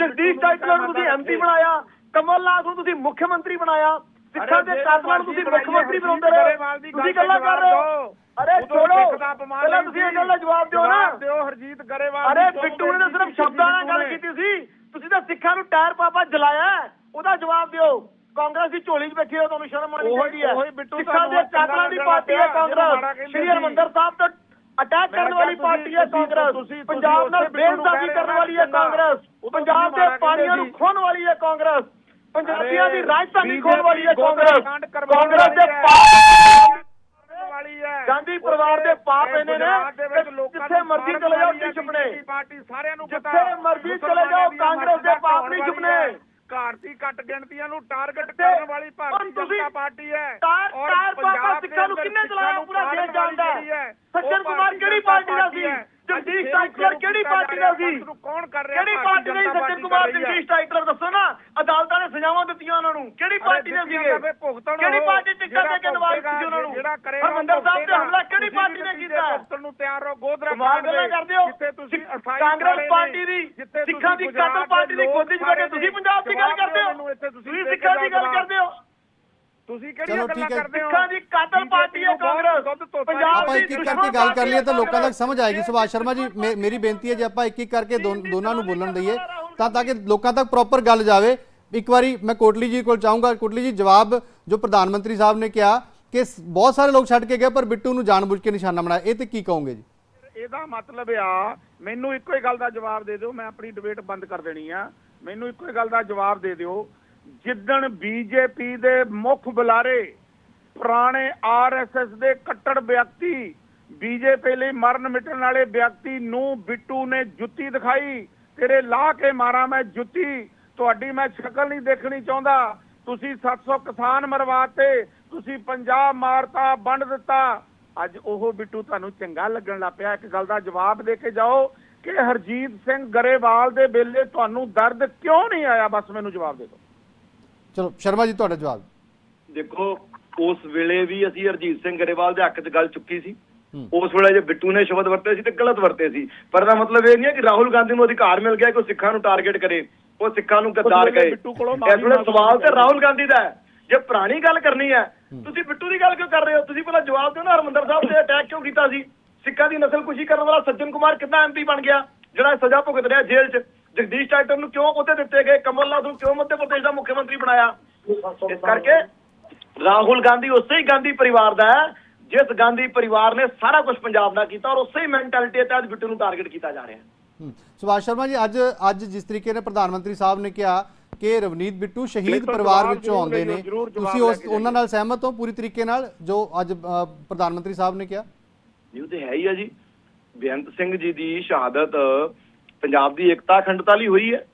ਜਗਦੀਸ਼ ਟਾਈਟਲਰ ਨੂੰ ਤੁਸੀਂ ਐਮਪੀ ਬਣਾਇਆ ਕਮਲ ਨਾਥ ਨੂੰ ਤੁਸੀਂ ਮੁੱਖ ਮੰਤਰੀ ਬਣਾਇਆ ਸਿੱਖਾਂ ਦੇ ਕਾਤਲਾਂ ਨੂੰ ਤੁਸੀਂ ਮੁੱਖ ਮੰਤਰੀ ਬਣਾਉਂਦੇ ਰਹੇ। ਤੁਸੀਂ ਗੱਲਾਂ ਕਰ ਰਹੇ ਹੋ। ਅਰੇ ਛੋੜੋ ਪਹਿਲਾਂ ਤੁਸੀਂ ਇਹ ਗੱਲ ਦਾ ਜਵਾਬ ਦਿਓ ਨਾ। ਦਿਓ ਹਰਜੀਤ ਗਰੇਵਾਲ ਅਰੇ ਬਿੱਟੂ ਨੇ ਸਿਰਫ ਸ਼ਬਦਾਂ ਨਾਲ ਗੱਲ ਕੀਤੀ ਸੀ। ਤੁਸੀਂ ਤਾਂ ਸਿੱਖਾਂ ਨੂੰ ਟਾਇਰ ਪਾਪਾ ਜਲਾਇਆ। ਉਹਦਾ ਜਵਾਬ ਦਿਓ। ਕਾਂਗਰਸ ਦੀ ਝੋਲੀ 'ਚ ਬੈਠੇ ਹੋ ਤੁਹਾਨੂੰ ਸ਼ਰਮ ਆਉਣੀ ਚਾਹੀਦੀ ਹੈ। ਉਹੀ ਬਿੱਟੂ ਸਿੱਖਾਂ ਦੇ ਕਾਤਲਾਂ ਦੀ ਪਾਰਟੀ ਹੈ ਕਾਂਗਰਸ। ਸ਼੍ਰੀ। ਹਰਮੰਦਰ ਸਾਹਿਬ ਤੋਂ ਅਟੈਕ ਕਰਨ ਵਾਲੀ ਪਾਰਟੀ ਹੈ ਕਾਂਗਰਸ। ਪੰਜਾਬ ਨਾਲ ਕਹਿ ਕਰਨ ਵਾਲੀ ਹੈ। ਕਾਂਗਰਸ। ਪੰਜਾਬ ਦੇ ਪਾਣੀਆਂ ਨੂੰ। ਖੋਣ ਵਾਲੀ ਹੈ ਕਾਂਗਰਸ। ਪੰਜਾਬੀਆਂ ਦੀ ਰਾਜਧਾਨੀ ਖੋਣ ਵਾਲੀ ਹੈ ਕਾਂਗਰਸ। ਕਾਂਗਰਸ ਦੇ। ਪਾਪ ਵਾਲੀ ਹੈ। ਗਾਂਧੀ ਪਰਿਵਾਰ ਦੇ ਪਾਪ ਇਹ ਇਹਨੇ ਨੇ ਜਿੱਥੇ ਮਰਜ਼ੀ ਚਲੇ ਜਾਓ ਵਾਲੀ ਹੈ ਛੁਪਣੇ। ਪਾਰਟੀ ਸਾਰਿਆਂ ਨੂੰ ਪਤਾ ਜਿੱਥੇ ਮਰਜ਼ੀ ਚਲੇ ਜਾਓ ਕਾਂਗਰਸ ਦੇ ਪਾਪ ਨਹੀਂ ਛੁਪਣੇ। ਭਾਰਤੀ ਘੱਟ ਗਿਣਤੀਆਂ ਨੂੰ ਟਾਰਗੇਟ ਕਰਨ ਵਾਲੀ ਭਾਰਤੀ ਜਨਤਾ ਪਾਰਟੀ ਹੈ। ਔਰ ਪੰਜਾਬ ਦੇ ਸਿੱਖਾਂ ਨੂੰ ਕਿੰਨੇ ਚਲਾਇਆ ਪੂਰਾ ਦੇਸ਼ ਜਾਣਦਾ? ਸੱਜਣ ਕੁਮਾਰ ਕਿਹੜੀ ਪਾਰਟੀ ਦਾ ਸੀ। ਜਗਦੀਸ਼ ਟਾਈਟਲਰ ਕਿਹੜੀ ਪਾਰਟੀ ਦਾ ਸੀ ਕੌਣ ਕਰ ਰਿਹਾ? ਕਿਹੜੀ ਪਾਰਟੀ ਦਾ ਸੀ ਜਨਤਾ ਸੱਜਣ ਪਾਰਟੀ ਕੁਮਾਰ। ਜਗਦੀਸ਼ ਟਾਈਟਲਰ ਦੱਸੋ ਨਾ ਅਦਾਲਤਾਂ ਨੇ ਸਜ਼ਾਵਾਂ ਦਿੱਤੀਆਂ ਉਹਨਾਂ ਨੂੰ। ਕਿਹੜੀ ਪਾਰਟੀ ਦੇ ਸੀਗੇ? ਕਿਹੜੀ ਪਾਰਟੀ ਟਿਕਟ ਦੇ ਕੇ ਨਵਾਜ਼ ਸੀ ਉਹਨਾਂ ਨੂੰ? ਹਰਮੰਦਰ ਸਾਹਿਬ ਤੇ ਹਮਲਾ ਕਿਹੜੀ ਪਾਰਟੀ ਨੇ ਕੀਤਾ? ਭੁਗਤਣ ਨੂੰ ਤਿਆਰ ਰਹੋ ਗੋਦਰਾ ਕਰਦੇ ਹੋ ਜਿੱਥੇ ਤੁਸੀਂ ਕਾਂਗਰਸ ਪਾਰਟੀ ਦੀ ਸਿੱਖਾਂ ਦੀ ਕਾਤਲ ਪਾਰਟੀ ਦੀ ਗੋਦੀ 'ਚ ਬੈਠੇ ਤੁਸੀਂ ਪੰਜਾਬ ਦੀ ਗੱਲ ਕਰਦੇ ਹੋ। ਤੁਸੀਂ ਸਿੱਖਾਂ ਦੀ ਗੱਲ ਕਰਦੇ ਹੋ। ਤੁਸੀਂ ਚਲੋ ਕਿਹੜੀਆਂ ਗੱਲਾਂ ਠੀਕ ਹੈ। ਕਰਦੇ ਹੋ? ਸਿੱਖਾਂ ਦੀ ਕਾਤਲ ਪਾਰਟੀ ਹੈ ਕਾਂਗਰਸ। ਪੰਜਾਬ ਆਪਾਂ ਇੱਕ ਇੱਕ ਕਰਕੇ ਗੱਲ ਕਰ ਲਈਏ ਤਾਂ ਲੋਕਾਂ ਤੱਕ ਸਮਝ ਆਏਗੀ। ਸੁਭਾਸ਼ ਸ਼ਰਮਾ ਜੀ ਮੇ- ਮੇਰੀ ਬੇਨਤੀ ਹੈ ਜੇ ਆਪਾਂ ਇੱਕ ਇੱਕ ਕਰਕੇ ਦੋ- ਦੋਨਾਂ ਨੂੰ ਬੋਲਣ ਦਈਏ ਤਾਂ ਤਾਂ ਕਿ ਲੋਕਾਂ ਤੱਕ ਪ੍ਰੋਪਰ ਗੱਲ ਜਾਵੇ। ਇੱਕ ਵਾਰੀ ਮੈਂ ਕੋਟਲੀ ਜੀ ਕੋਲ ਚਾਹੂੰਗਾ। ਕੋਟਲੀ ਜੀ ਜਵਾਬ ਜੋ ਪ੍ਰਧਾਨ ਮੰਤਰੀ ਸਾਹਿਬ ਨੇ ਕਿਹਾ ਕਿ ਸ- ਬਹੁਤ ਸਾਰੇ ਲੋਕ ਛੱਡ ਕੇ ਗਏ ਪਰ ਬਿੱਟੂ ਨੂੰ ਜਾਣਬੁੱਝ ਕੇ ਨਿਸ਼ਾਨਾ ਬਣਾਇਆ। ਇਹ ਤੇ ਕੀ ਕਹੋਗੇ ਜੀ? ਇਹਦਾ ਮਤਲਬ ਆ ਮੈਨੂੰ ਇੱਕੋ ਹੀ ਗੱਲ ਦਾ ਜਵਾਬ ਦੇ ਦਿਓ। ਮੈਂ ਆਪਣੀ ਡਿਬੇਟ ਬੰਦ ਕਰ ਦੇਣੀ ਆ। ਮੈਨੂੰ ਇੱਕੋ ਹੀ ਗੱਲ ਦਾ ਜਵਾਬ ਦੇ ਦਿਓ ਜਿੱਦਣ ਬੀਜੇਪੀ ਦੇ ਮੁੱਖ ਬੁਲਾਰੇ ਪੁਰਾਣੇ ਆਰਐਸਐਸ ਦੇ ਕੱਟੜ ਵਿਅਕਤੀ ਬੀਜੇਪੀ ਲਈ ਮਰਨ ਮਿਟਣ ਵਾਲੇ ਵਿਅਕਤੀ ਨੂੰ ਬਿੱਟੂ ਨੇ ਜੁੱਤੀ ਦਿਖਾਈ, ਤੇਰੇ ਲਾ ਕੇ ਮਾਰਾਂ ਮੈਂ ਜੁੱਤੀ, ਤੁਹਾਡੀ ਮੈਂ ਸ਼ਕਲ ਨਹੀਂ ਦੇਖਣੀ ਚਾਹੁੰਦਾ। ਤੁਸੀਂ 700 ਕਿਸਾਨ ਮਰਵਾਤੇ ਤੁਸੀਂ ਪੰਜਾਬ ਮਾਰਤਾ, ਵੰਡ ਦਿੱਤਾ। ਅੱਜ ਉਹ ਬਿੱਟੂ ਤੁਹਾਨੂੰ ਚੰਗਾ ਲੱਗਣ ਲੱਗ ਪਿਆ। ਇੱਕ ਗੱਲ ਦਾ ਜਵਾਬ ਦੇ ਕੇ ਜਾਓ ਕਿ ਹਰਜੀਤ ਸਿੰਘ ਗਰੇਵਾਲ ਦੇ ਵੇਲੇ ਤੁਹਾਨੂੰ ਦਰਦ ਕਿਉਂ ਨਹੀਂ ਆਇਆ? ਬਸ ਮੈਨੂੰ ਜਵਾਬ ਦੇ ਦਿਓ। ਚਲੋ ਸ਼ਰਮਾ ਜੀ ਤੁਹਾਡਾ ਜਵਾਬ। ਦੇਖੋ ਉਸ ਵੇਲੇ ਵੀ ਅਸੀਂ ਹਰਜੀਤ ਸਿੰਘ ਗਰੇਵਾਲ ਦੇ ਹੱਕ 'ਚ ਗੱਲ ਚੁੱਕੀ ਸੀ। ਉਸ ਵੇਲੇ ਜੇ ਬਿੱਟੂ ਨੇ ਸ਼ਬਦ ਵਰਤੇ ਸੀ ਤੇ ਗਲਤ ਵਰਤੇ ਸੀ। ਪਰ ਇਹਦਾ ਮਤਲਬ ਇਹ ਨਹੀਂ ਹੈ ਕਿ ਰਾਹੁਲ ਗਾਂਧੀ ਨੂੰ ਅਧਿਕਾਰ ਮਿਲ ਗਿਆ ਕਿ ਉਹ ਸਿੱਖਾਂ ਨੂੰ ਟਾਰਗੇਟ ਕਰੇ। ਉਹ ਸਿੱਖਾਂ ਨੂੰ ਗੱਦਾਰ ਕੋਲੋਂ ਇਸ ਵੇਲੇ ਸਵਾਲ ਤੇ ਰਾਹੁਲ ਗਾਂਧੀ ਦਾ ਹੈ। ਜੇ ਪੁਰਾਣੀ ਗੱਲ ਕਰਨੀ ਹੈ ਤੁਸੀਂ ਬਿੱਟੂ ਦੀ ਗੱਲ ਕਿਉਂ ਕਰ ਰਹੇ ਹੋ? ਤੁਸੀਂ ਪਹਿਲਾਂ ਜਵਾਬ ਦਿਓ ਨਾ ਹਰਮੰਦਰ ਸਾਹਿਬ ਤੇ ਅਟੈਕ ਕਿਉਂ ਕੀਤਾ ਸੀ? ਸਿੱਖਾਂ ਦੀ ਨਸਲਕੁਸ਼ੀ ਕਰਨ ਵਾਲਾ ਸੱਜਣ ਕੁਮਾਰ ਕਿੱਦਾਂ ਐਮਪੀ ਬਣ ਗਿਆ? ਜਿਹੜਾ ਸਜ਼ਾ ਭੁਗਤ ਰਿਹਾ ਜੇਲ੍ਹ 'ਚ। ਜਗਦੀਸ਼ ਟਾਈਟਰ ਨੂੰ ਕਿਉਂ ਉਹਤੇ ਦਿੱਤੇ ਗਏ? ਕਮਲ ਨਾਥ ਨੂੰ ਕਿਉਂ ਮੱਧ ਪ੍ਰਦੇਸ਼ ਦਾ ਮੁੱਖ ਮੰਤਰੀ ਬਣਾਇਆ? ਇਸ ਕਰਕੇ ਰਾਹੁਲ ਗਾਂਧੀ ਉਸੇ ਹੀ ਗਾਂਧੀ ਪਰਿਵਾਰ ਦਾ ਹੈ ਜਿਸ ਗਾਂਧੀ ਪਰਿਵਾਰ ਨੇ ਸਾਰਾ ਕੁਝ ਪੰਜਾਬ ਦਾ ਕੀਤਾ ਔਰ ਉਸੇ ਹੀ ਮੈਂਟੈਲਿਟੀ ਤੇ ਅੱਜ ਬਿੱਟੂ ਨੂੰ ਟਾਰਗੇਟ ਕੀਤਾ ਜਾ ਰਿਹਾ ਹੈ। ਸੁਭਾਸ਼ ਸ਼ਰਮਾ ਜੀ ਅੱਜ ਅੱਜ ਜਿਸ ਤਰੀਕੇ ਨਾਲ ਪ੍ਰਧਾਨ ਮੰਤਰੀ ਸਾਹਿਬ ਨੇ ਕਿਹਾ ਕਿ ਰਵਨੀਤ ਬਿੱਟੂ ਸ਼ਹੀਦ ਪਰਿਵਾਰ ਵਿੱਚੋਂ ਆਉਂਦੇ ਨੇ। ਤੁਸੀਂ ਉਸ ਉਹਨਾਂ ਨਾਲ ਸਹਿਮਤ ਹੋ ਪੂਰੀ ਤਰੀਕੇ ਨਾਲ ਜੋ ਅੱਜ ਪ੍ਰਧਾਨ ਮੰਤਰੀ ਸਾਹਿਬ ਨੇ ਕਿਹਾ? ਉਹ ਤੇ ਹੈ ਹੀ ਆ ਜੀ। ਬੇਅੰਤ ਸਿੰਘ ਜੀ ਦੀ ਸ਼ਹਾਦਤ ਪੰਜਾਬ ਦੀ ਏਕਤਾ ਅਖੰਡਤਾ ਲਈ ਹੋਈ ਹੈ।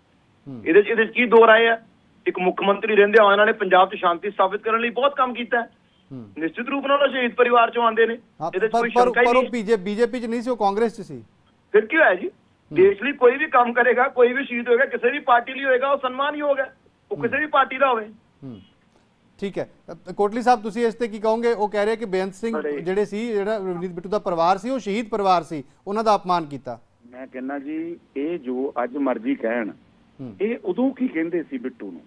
ਇਹਦੇ ਚ ਇਹਦੇ ਚ ਕੀ ਦੋ ਰਾਏ ਹੈ ਇੱਕ ਮੁੱਖ ਮੰਤਰੀ ਰਹਿੰਦੇ ਹੋਏ ਇਹਨਾਂ ਨੇ ਪੰਜਾਬ 'ਚ ਸ਼ਾਂਤੀ ਸਥਾਪਿਤ ਕਰਨ ਲਈ ਬਹੁਤ ਕੰਮ ਕੀਤਾ। ਹੈ। ਹੂੰ। ਨਿਸ਼ਚਿਤ ਰੂਪ ਨਾਲ ਉਹ ਸ਼ਹੀਦ ਪਰਿਵਾਰ ਚੋਂ ਆਉਂਦੇ ਨੇ। ਹਾਂ, ਇਹਦੇ ਚ ਪਰ ਕੋਈ ਪਰ ਸ਼ੰਕਾ ਹੀ ਪਰ ਉਹ ਨਹੀਂ। ਬੀਜੇਪੀ ਚ ਨਹੀਂ ਸੀ ਉਹ ਕਾਂਗਰਸ ਚ ਸੀ। ਫਿਰ ਕੀ ਹੋਇਆ ਜੀ? ਦੇਸ਼ ਲਈ ਕੋਈ ਵੀ ਕੰਮ ਕਰੇਗਾ ਕੋਈ ਵੀ ਸ਼ਹੀਦ ਹੋਏਗਾ ਕਿਸੇ ਵੀ ਪਾਰਟੀ ਲਈ ਹੋਏਗਾ ਉਹ ਸਨਮਾਨ ਹੀ ਹੋਗਾ ਉਹ ਕਿਸੇ ਵੀ ਪਾਰਟੀ ਦਾ ਹੋਵੇ। ਹੂੰ। ਠੀਕ ਹੈ। ਕੋਟਲੀ ਸਾਹਿਬ ਤੁਸੀਂ ਇਸ ਤੇ ਕੀ ਕਹੋਗੇ? ਉਹ ਕਹਿ ਰਹੇ ਕਿ ਬੇਅੰਤ ਸਿੰਘ ਜਿਹੜੇ ਸੀ ਜਿਹੜਾ ਰਵਨੀਤ ਬਿੱਟੂ ਦਾ ਪਰਿਵਾਰ ਸੀ ਉਹ ਸ਼ਹੀਦ ਪਰਿਵਾਰ ਸੀ ਉਹਨਾਂ ਦਾ ਅਪਮਾਨ ਕੀਤਾ। ਮੈਂ ਕਹਿੰਦਾ ਜੀ ਇਹ ਜੋ ਅੱਜ ਮਰਜ਼ੀ ਕਹਿਣ। ਇਹ ਉਦੋਂ ਕੀ ਕਹਿੰਦੇ ਸੀ ਬਿੱਟੂ ਨੂੰ?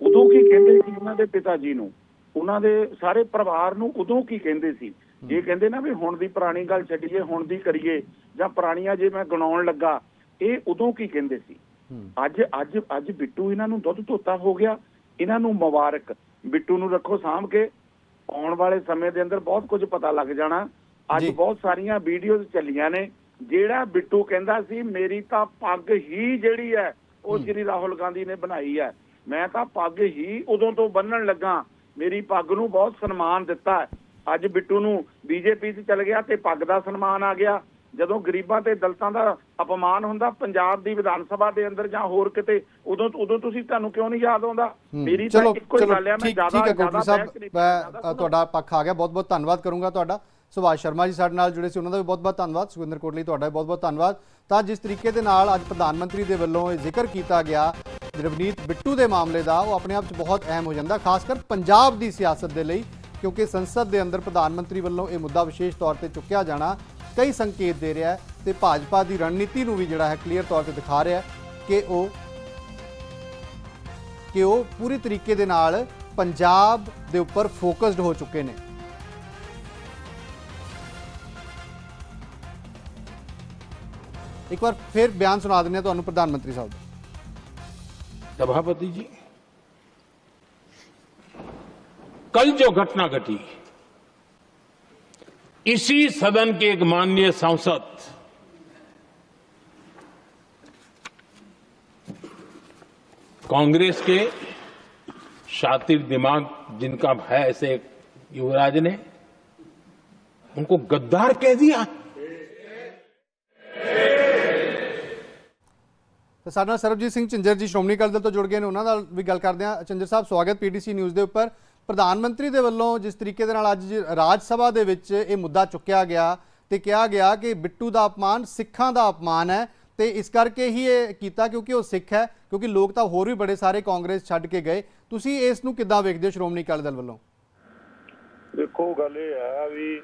ਉਦੋਂ ਕੀ ਕਹਿੰਦੇ ਸੀ ਉਹਨਾਂ ਦੇ ਪਿਤਾ ਜੀ ਨੂੰ? ਉਹਨਾਂ ਦੇ ਸਾਰੇ ਪਰਿਵਾਰ ਨੂੰ ਉਦੋਂ ਕੀ ਕਹਿੰਦੇ ਸੀ? ਇਹ ਕਹਿੰਦੇ ਨਾ ਵੀ ਹੁਣ ਦੀ ਪੁਰਾਣੀ ਗੱਲ ਛੱਡੀਏ ਹੁਣ ਦੀ ਕਰੀਏ ਜਾਂ ਪੁਰਾਣੀਆਂ ਜੇ ਮੈਂ ਗਣਾਉਣ ਲੱਗਾ ਇਹ ਉਦੋਂ ਕੀ ਕਹਿੰਦੇ ਸੀ। ਅੱਜ ਅੱਜ ਅੱਜ ਬਿੱਟੂ ਇਹਨਾਂ ਨੂੰ ਦੁੱਧ ਧੋਤਾ ਹੋ ਗਿਆ ਇਹਨਾਂ ਨੂੰ ਮੁਬਾਰਕ। ਬਿੱਟੂ ਨੂੰ ਰੱਖੋ ਸਾਂਭ ਕੇ ਆਉਣ ਵਾਲੇ ਸਮੇਂ ਦੇ ਅੰਦਰ ਬਹੁਤ ਕੁਝ ਪਤਾ ਲੱਗ ਜਾਣਾ। ਅੱਜ। ਬਹੁਤ ਸਾਰੀਆਂ ਵੀਡੀਓਜ਼ ਚੱਲੀਆਂ ਨੇ ਜਿਹੜਾ ਬਿੱਟੂ ਕਹਿੰਦਾ ਸੀ ਮੇਰੀ ਤਾਂ ਪੱਗ ਹੀ ਜਿਹੜੀ ਹੈ ਉਹ ਸ੍ਰੀ ਰਾਹੁਲ ਗਾਂਧੀ ਨੇ ਬਣਾਈ ਹੈ। ਮੈਂ ਤਾਂ ਪੱਗ ਹੀ ਉਦੋਂ ਤੋਂ ਬੰਨਣ ਲੱਗਾ। ਮੇਰੀ ਪੱਗ ਨੂੰ ਬਹੁਤ ਸਨਮਾਨ ਦਿੱਤਾ। ਅੱਜ ਬਿੱਟੂ ਨੂੰ ਬੀਜੇਪੀ 'ਚ ਚਲ ਗਿਆ ਤੇ ਪੱਗ ਦਾ ਸਨਮਾਨ ਆ ਗਿਆ। ਜਦੋਂ ਗਰੀਬਾਂ ਤੇ ਦਲਤਾਂ ਦਾ ਅਪਮਾਨ ਹੁੰਦਾ ਪੰਜਾਬ ਦੀ ਵਿਧਾਨ ਸਭਾ ਦੇ ਅੰਦਰ ਜਾਂ ਹੋਰ ਕਿਤੇ ਉਦੋਂ ਉਦੋਂ ਤੁਸੀਂ ਤੁਹਾਨੂੰ ਕਿਉਂ ਨਹੀਂ ਯਾਦ ਆਉਂਦਾ? ਮੇਰੀ ਤਾਂ ਇੱਕੋ ਹੀ ਗੱਲ ਹੈ ਮੈਂ ਜ਼ਿਆਦਾ ਜ਼ਿਆਦਾ। ਤੁਹਾਡਾ ਪੱਖ ਆ ਗਿਆ। ਬਹੁਤ ਬਹੁਤ ਧੰਨਵਾਦ ਕਰੂੰਗਾ ਤੁਹਾਡਾ। ਸੁਭਾਸ਼ ਸ਼ਰਮਾ ਜੀ ਸਾਡੇ ਨਾਲ ਜੁੜੇ ਸੀ। ਉਹਨਾਂ ਦਾ ਵੀ ਬਹੁਤ ਬਹੁਤ ਧੰਨਵਾਦ। ਸੁਖਿੰਦਰ ਕੋਟਲੀ, ਤੁਹਾਡਾ ਵੀ ਬਹੁਤ ਬਹੁਤ ਧੰਨਵਾਦ। ਤਾਂ ਜਿਸ ਤਰੀਕੇ ਦੇ ਨਾਲ ਅੱਜ ਪ੍ਰਧਾਨ ਮੰਤਰੀ ਦੇ ਵੱਲੋਂ ਇਹ ਜ਼ਿਕਰ ਕੀਤਾ ਗਿਆ, ਰਵਨੀਤ ਬਿੱਟੂ ਦੇ ਮਾਮਲੇ ਦਾ, ਉਹ ਆਪਣੇ ਆਪ 'ਚ ਬਹੁਤ ਅਹਿਮ ਹੋ ਜਾਂਦਾ ਖਾਸ ਕਰ ਪੰਜਾਬ ਦੀ ਸਿਆਸਤ ਦੇ ਲਈ, ਕਿਉਂਕਿ ਸੰਸਦ ਦੇ ਅੰਦਰ ਪ੍ਰਧਾਨ ਮੰਤਰੀ ਵੱਲੋਂ ਇਹ ਮੁੱਦਾ ਵਿਸ਼ੇਸ਼ ਤੌਰ ਤੇ ਚੁੱਕਿਆ ਜਾਣਾ ਕਈ ਸੰਕੇਤ ਦੇ ਰਿਹਾ ਹੈ ਤੇ ਭਾਜਪਾ ਦੀ ਰਣਨੀਤੀ ਨੂੰ ਵੀ ਜਿਹੜਾ ਹੈ ਕਲੀਅਰ ਤੌਰ ਤੇ ਦਿਖਾ ਰਿਹਾ ਕਿ ਉਹ ਕਿ ਉਹ ਪੂਰੀ ਤਰੀਕੇ ਦੇ ਨਾਲ ਪੰਜਾਬ ਦੇ ਉੱਪਰ ਫੋਕਸਡ ਹੋ ਚੁੱਕੇ ਨੇ। ਇੱਕ ਵਾਰ ਫਿਰ ਬਿਆਨ ਸੁਣਾ ਦਿੰਦੇ ਹਾਂ ਤੁਹਾਨੂੰ ਪ੍ਰਧਾਨ ਮੰਤਰੀ ਸਾਹਿਬ ਦਾ सभापति जी कल जो घटना घटी इसी सदन के एक माननीय सांसद कांग्रेस के शातिर दिमाग जिनका है ऐसे एक युवराज ने उनको गद्दार कह दिया ਤੇ ਸਾਡੇ ਨਾਲ ਸਰਬਜੀਤ ਸਿੰਘ ਝਿੰਜਰ ਜੀ ਸ਼੍ਰੋਮਣੀ ਅਕਾਲੀ ਦਲ ਤੋਂ ਜੁੜ ਗਏ ਨੇ, ਉਹਨਾਂ ਨਾਲ ਵੀ ਗੱਲ ਕਰਦੇ ਹਾਂ। ਝਿੰਜਰ ਸਾਹਿਬ, ਸਵਾਗਤ ਪੀਟੀਸੀ ਨਿਊਜ਼ ਦੇ ਉੱਪਰ। ਪ੍ਰਧਾਨ ਮੰਤਰੀ ਦੇ ਵੱਲੋਂ ਜਿਸ ਤਰੀਕੇ ਦੇ ਨਾਲ ਅੱਜ ਰਾਜ ਸਭਾ ਦੇ ਵਿੱਚ ਇਹ ਮੁੱਦਾ ਚੁੱਕਿਆ ਗਿਆ ਤੇ ਕਿਹਾ ਗਿਆ ਕਿ ਬਿੱਟੂ ਦਾ ਅਪਮਾਨ ਸਿੱਖਾਂ ਦਾ ਅਪਮਾਨ ਹੈ ਤੇ ਇਸ ਕਰਕੇ ਹੀ ਇਹ ਕੀਤਾ ਕਿਉਂਕਿ ਉਹ ਸਿੱਖ ਹੈ, ਕਿਉਂਕਿ ਲੋਕ ਤਾਂ ਹੋਰ ਵੀ ਬੜੇ ਸਾਰੇ ਕਾਂਗਰਸ ਛੱਡ ਕੇ ਗਏ। ਤੁਸੀਂ ਇਸ ਨੂੰ ਕਿੱਦਾਂ ਵੇਖਦੇ ਹੋ ਸ਼੍ਰੋਮਣੀ ਅਕਾਲੀ ਦਲ ਵੱਲੋਂ? ਦੇਖੋ ਗੱਲ ਇਹ ਹੈ ਵੀ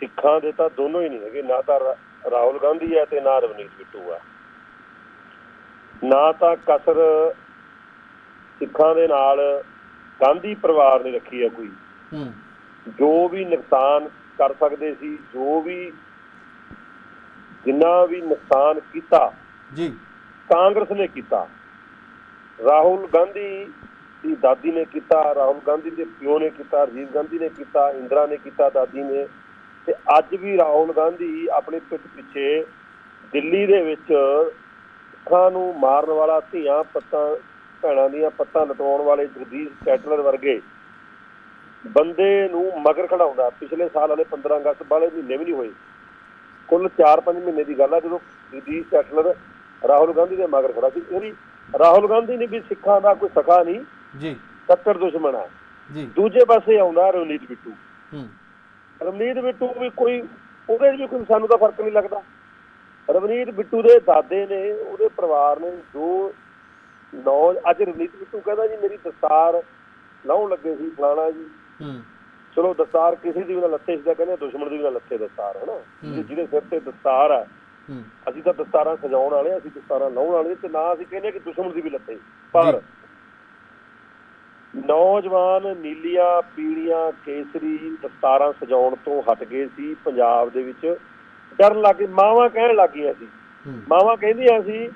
ਸਿੱਖਾਂ ਦੇ ਤਾਂ ਦੋਨੋਂ ਹੀ ਨਹੀਂ ਹੈਗੇ, ਨਾ ਤਾਂ ਰਾਹੁਲ ਗਾਂਧੀ ਹੈ ਤੇ ਨਾ ਰਵਨੀਤ ਬਿੱਟੂ ਆ ਨਾ ਤਾਂ ਕਸਰ ਸਿੱਖਾਂ ਦੇ ਨਾਲ ਗਾਂਧੀ ਪਰਿਵਾਰ ਨੇ ਰੱਖੀ ਹੈ ਕੋਈ। ਹੂੰ। ਜੋ ਵੀ ਨੁਕਸਾਨ ਕਰ ਸਕਦੇ ਸੀ ਜੋ ਵੀ ਜਿੰਨਾ ਵੀ ਨੁਕਸਾਨ ਕੀਤਾ ਜੀ। ਕਾਂਗਰਸ ਨੇ ਕੀਤਾ ਰਾਹੁਲ ਗਾਂਧੀ ਦੀ ਦਾਦੀ ਨੇ ਕੀਤਾ ਰਾਹੁਲ ਗਾਂਧੀ ਦੇ ਪਿਓ ਨੇ ਕੀਤਾ ਰਾਜੀਵ ਗਾਂਧੀ ਨੇ ਕੀਤਾ ਇੰਦਰਾ ਨੇ ਕੀਤਾ ਦਾਦੀ ਨੇ ਤੇ ਅੱਜ ਵੀ ਰਾਹੁਲ ਗਾਂਧੀ ਆਪਣੇ ਪਿੱਠ ਪਿੱਛੇ ਦਿੱਲੀ ਦੇ ਵਿੱਚ ਸਿੱਖਾਂ ਨੂੰ ਮਾਰਨ ਵਾਲਾ ਧੀਆਂ ਪੱਤਾਂ ਭੈਣਾਂ ਦੀਆਂ ਪੱਤਾਂ ਲਟਾਉਣ ਵਾਲੇ ਜਗਦੀਸ਼ ਕੈਟਲਰ ਵਰਗੇ ਬੰਦੇ ਨੂੰ ਮਗਰ ਖੜਾਉਂਦਾ। ਪਿਛਲੇ ਸਾਲ ਵਾਲੇ 15 ਅਗਸਤ ਵਾਲੇ ਮਹੀਨੇ ਵੀ ਨਹੀਂ ਹੋਏ। ਕੁੱਲ 4-5 ਮਹੀਨੇ ਦੀ ਗੱਲ ਆ ਜਦੋਂ ਜਗਦੀਸ਼ ਕੈਟਲਰ ਰਾਹੁਲ ਗਾਂਧੀ ਦੇ ਮਗਰ ਖੜਾ ਸੀ। ਉਹਦੀ ਰਾਹੁਲ ਗਾਂਧੀ ਨੇ ਵੀ ਸਿੱਖਾਂ ਦਾ ਕੋਈ ਸਖਾ ਨਹੀਂ ਜੀ। ਕੱਟੜ ਦੁਸ਼ਮਣ ਆ। ਜੀ। ਦੂਜੇ ਪਾਸੇ ਆਉਂਦਾ ਰਵਨੀਤ ਬਿੱਟੂ। ਹੂੰ। ਰਵਨੀਤ ਬਿੱਟੂ ਵੀ ਕੋਈ ਉਹਦੇ ਵੀ ਕੋਈ ਸਾਨੂੰ ਤਾਂ ਫ਼ਰਕ ਨਹੀਂ ਲੱਗਦਾ। ਰਵਨੀਤ ਬਿੱਟੂ ਦੇ ਦਾਦੇ ਨੇ ਉਹਦੇ ਪਰਿਵਾਰ ਨੇ ਜੋ ਨੌ ਅੱਜ ਰਵਨੀਤ ਬਿੱਟੂ ਕਹਿੰਦਾ ਜੀ ਮੇਰੀ ਦਸਤਾਰ ਲਾਉਣ ਲੱਗੇ ਸੀ ਫਲਾਣਾ ਜੀ। ਹੂੰ। ਚਲੋ ਦਸਤਾਰ ਕਿਸੇ ਦੀ ਵੀ ਨਾ ਲੱਥੇ ਸੀ ਤਾਂ ਕਹਿੰਦੇ ਦੁਸ਼ਮਣ ਦੀ ਵੀ ਨਾ ਲੱਥੇ ਦਸਤਾਰ ਹੈ। ਨਾ ਜਿਹਦੇ- ਸਿਰ ਤੇ ਦਸਤਾਰ ਆ ਅਸੀਂ ਤਾਂ ਦਸਤਾਰਾਂ ਸਜਾਉਣ ਵਾਲੇ ਆ, ਅਸੀਂ ਦਸਤਾਰਾਂ ਲਾਉਣ ਵਾਲੇ ਤੇ ਨਾ ਅਸੀਂ ਕਹਿੰਦੇ ਕਿ ਦੁਸ਼ਮਣ ਦੀ ਵੀ ਲੱਥੇ। ਪਰ ਨੌਜਵਾਨ ਨੀਲੀਆਂ ਪੀਲੀਆਂ ਕੇਸਰੀ ਦਸਤਾਰਾਂ ਸਜਾਉਣ ਤੋਂ ਹਟ ਗਏ ਸੀ ਪੰਜਾਬ ਦੇ ਵਿੱਚ। ਡਰਨ ਲੱਗੇ ਮਾਵਾਂ ਕਹਿਣ ਲੱਗੀਆਂ ਸੀ। ਮਾਵਾਂ ਕਹਿੰਦੀਆਂ ਸੀ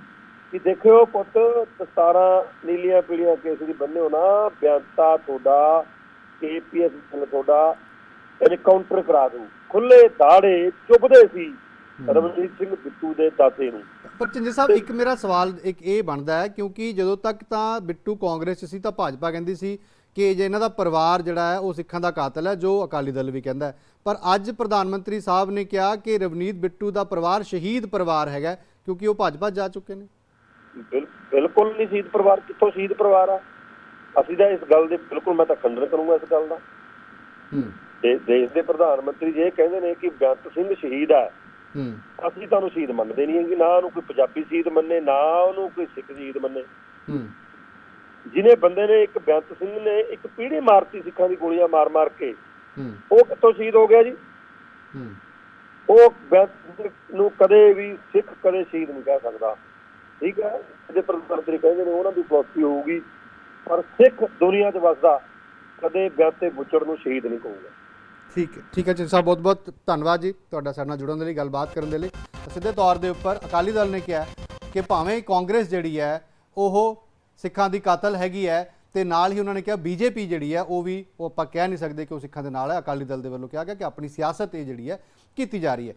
ਕਿ ਦੇਖਿਓ ਪੁੱਤ ਦਸਤਾਰਾਂ ਨੀਲੀਆਂ ਪੀਲੀਆਂ ਕੇਸਰੀ ਬੰਨਿਓ ਨਾ ਬਿਆਨਤਾ ਤੁਹਾਡਾ ਕੇਪੀਐਸ ਤੁਹਾਡਾ ਐਨਕਾਊਂਟਰ ਕਰਾ ਦੂ ਖੁੱਲੇ ਦਾੜੇ ਚੁੱਭਦੇ ਸੀ। ਰਮਨੀਤ ਸਿੰਘ ਬਿੱਟੂ ਦੇ ਦਾਤੇ ਨੂੰ। ਪਰ ਚੰਜੇ ਸਾਹਿਬ ਇੱਕ ਮੇਰਾ ਸਵਾਲ ਇੱਕ ਇਹ ਬਣਦਾ ਹੈ ਕਿਉਂਕਿ ਜਦੋਂ ਤੱਕ ਤਾਂ ਬਿੱਟੂ ਕਾਂਗਰਸ 'ਚ ਸੀ ਤਾਂ ਭਾਜਪਾ ਕਹਿੰਦੀ ਸੀ ਕਿ ਜੇ ਇਹਨਾਂ ਦਾ ਪਰਿਵਾਰ ਜਿਹੜਾ ਹੈ ਉਹ ਸਿੱਖਾਂ ਦਾ ਕਾਤਲ ਹੈ ਜੋ ਅਕਾਲੀ ਦਲ ਵੀ ਕਹਿੰਦਾ ਪਰ ਅੱਜ ਪ੍ਰਧਾਨ ਮੰਤਰੀ ਸਾਹਿਬ ਨੇ ਕਿਹਾ ਕਿ ਰਵਨੀਤ ਬਿੱਟੂ ਦਾ ਪਰਿਵਾਰ ਸ਼ਹੀਦ ਪਰਿਵਾਰ ਹੈਗਾ ਕਿਉਂਕਿ ਉਹ ਭਾਜਪਾ ਜਾ ਚੁੱਕੇ ਨੇ। ਬਿਲ- ਬਿਲਕੁਲ ਨਹੀਂ ਸ਼ਹੀਦ ਪਰਿਵਾਰ ਕਿੱਥੋਂ ਸ਼ਹੀਦ ਪਰਿਵਾਰ ਆ? ਅਸੀਂ ਤਾਂ ਇਸ ਗੱਲ ਦੇ ਬਿਲਕੁਲ ਮੈਂ ਤਾਂ ਖੰਡਨ ਕਰੂੰਗਾ ਇਸ ਗੱਲ ਦਾ। ਦੇਸ਼ ਦੇ ਪ੍ਰਧਾਨ ਮੰਤਰੀ ਜੀ ਇਹ ਕਹਿੰਦੇ ਨੇ ਕਿ ਬੇਅੰਤ ਸਿੰਘ ਸ਼ਹੀਦ ਹੂੰ ਅਸੀਂ ਤਾਂ ਉਹਨੂੰ ਸ਼ਹੀਦ ਮੰਨਦੇ ਨਹੀਂ ਹੈਗੇ ਨਾ ਉਹਨੂੰ ਕੋਈ ਪੰਜਾਬੀ ਸ਼ਹੀਦ ਮੰਨੇ ਨਾ ਉਹਨੂੰ ਕੋਈ ਸਿੱਖ ਸ਼ਹੀਦ ਮੰਨੇ। ਹੂੰ। ਜਿਹਨੇ ਬੰਦੇ ਨੇ ਇੱਕ ਬੇਅੰਤ ਸਿੰਘ ਨੇ ਇੱਕ ਪੀੜੀ ਮਾਰਤੀ ਸਿੱਖਾਂ ਦੀ ਗੋਲੀਆਂ ਮਾਰ ਮਾਰ ਕੇ ਹੂੰ। ਉਹ ਕਿੱਥੋਂ ਸ਼ਹੀਦ ਹੋ ਗਿਆ ਜੀ? ਉਹ ਬੇਅੰਤ ਨੂੰ ਕਦੇ ਵੀ ਸਿੱਖ ਕਦੇ ਸ਼ਹੀਦ ਨਹੀਂ ਕਹਿ ਸਕਦਾ। ਠੀਕ ਹੈ? ਜਿਹਦੇ ਪ੍ਰਧਾਨ ਮੰਤਰੀ ਕਹਿੰਦੇ ਨੇ ਉਹਨਾਂ ਦੀ ਪੋਲਿਸੀ ਹੋਊਗੀ ਪਰ ਸਿੱਖ ਦੁਨੀਆ 'ਚ ਵਸਦਾ ਕਦੇ ਬੇਅੰਤੇ ਬੁੱਚੜ ਨੂੰ ਸ਼ਹੀਦ ਨਹੀਂ ਕਹੂਗਾ ਠੀਕ ਹੈ। ਠੀਕ ਹੈ ਚੰਦ ਸਾਹਿਬ ਬਹੁਤ ਬਹੁਤ ਧੰਨਵਾਦ ਜੀ ਤੁਹਾਡਾ ਸਾਡੇ ਨਾਲ ਜੁੜਨ ਦੇ ਲਈ, ਗੱਲਬਾਤ ਕਰਨ ਦੇ ਲਈ। ਸਿੱਧੇ ਤੌਰ ਦੇ ਉੱਪਰ ਅਕਾਲੀ ਦਲ ਨੇ ਕਿਹਾ ਕਿ ਭਾਵੇਂ ਕਾਂਗਰਸ ਜਿਹੜੀ ਹੈ, ਉਹ ਸਿੱਖਾਂ ਦੀ ਕਾਤਲ ਹੈਗੀ ਹੈ ਤੇ ਨਾਲ ਹੀ ਉਹਨਾਂ ਨੇ ਕਿਹਾ ਬੀਜੇਪੀ ਜਿਹੜੀ ਹੈ, ਉਹ ਵੀ ਉਹ ਆਪਾਂ ਕਹਿ ਨਹੀਂ ਸਕਦੇ ਕਿ ਉਹ ਸਿੱਖਾਂ ਦੇ ਨਾਲ ਹੈ। ਅਕਾਲੀ ਦਲ ਦੇ ਵੱਲੋਂ ਕਿਹਾ ਗਿਆ ਕਿ ਆਪਣੀ ਸਿਆਸਤ ਇਹ ਜਿਹੜੀ ਹੈ ਕੀਤੀ ਜਾ ਰਹੀ ਹੈ।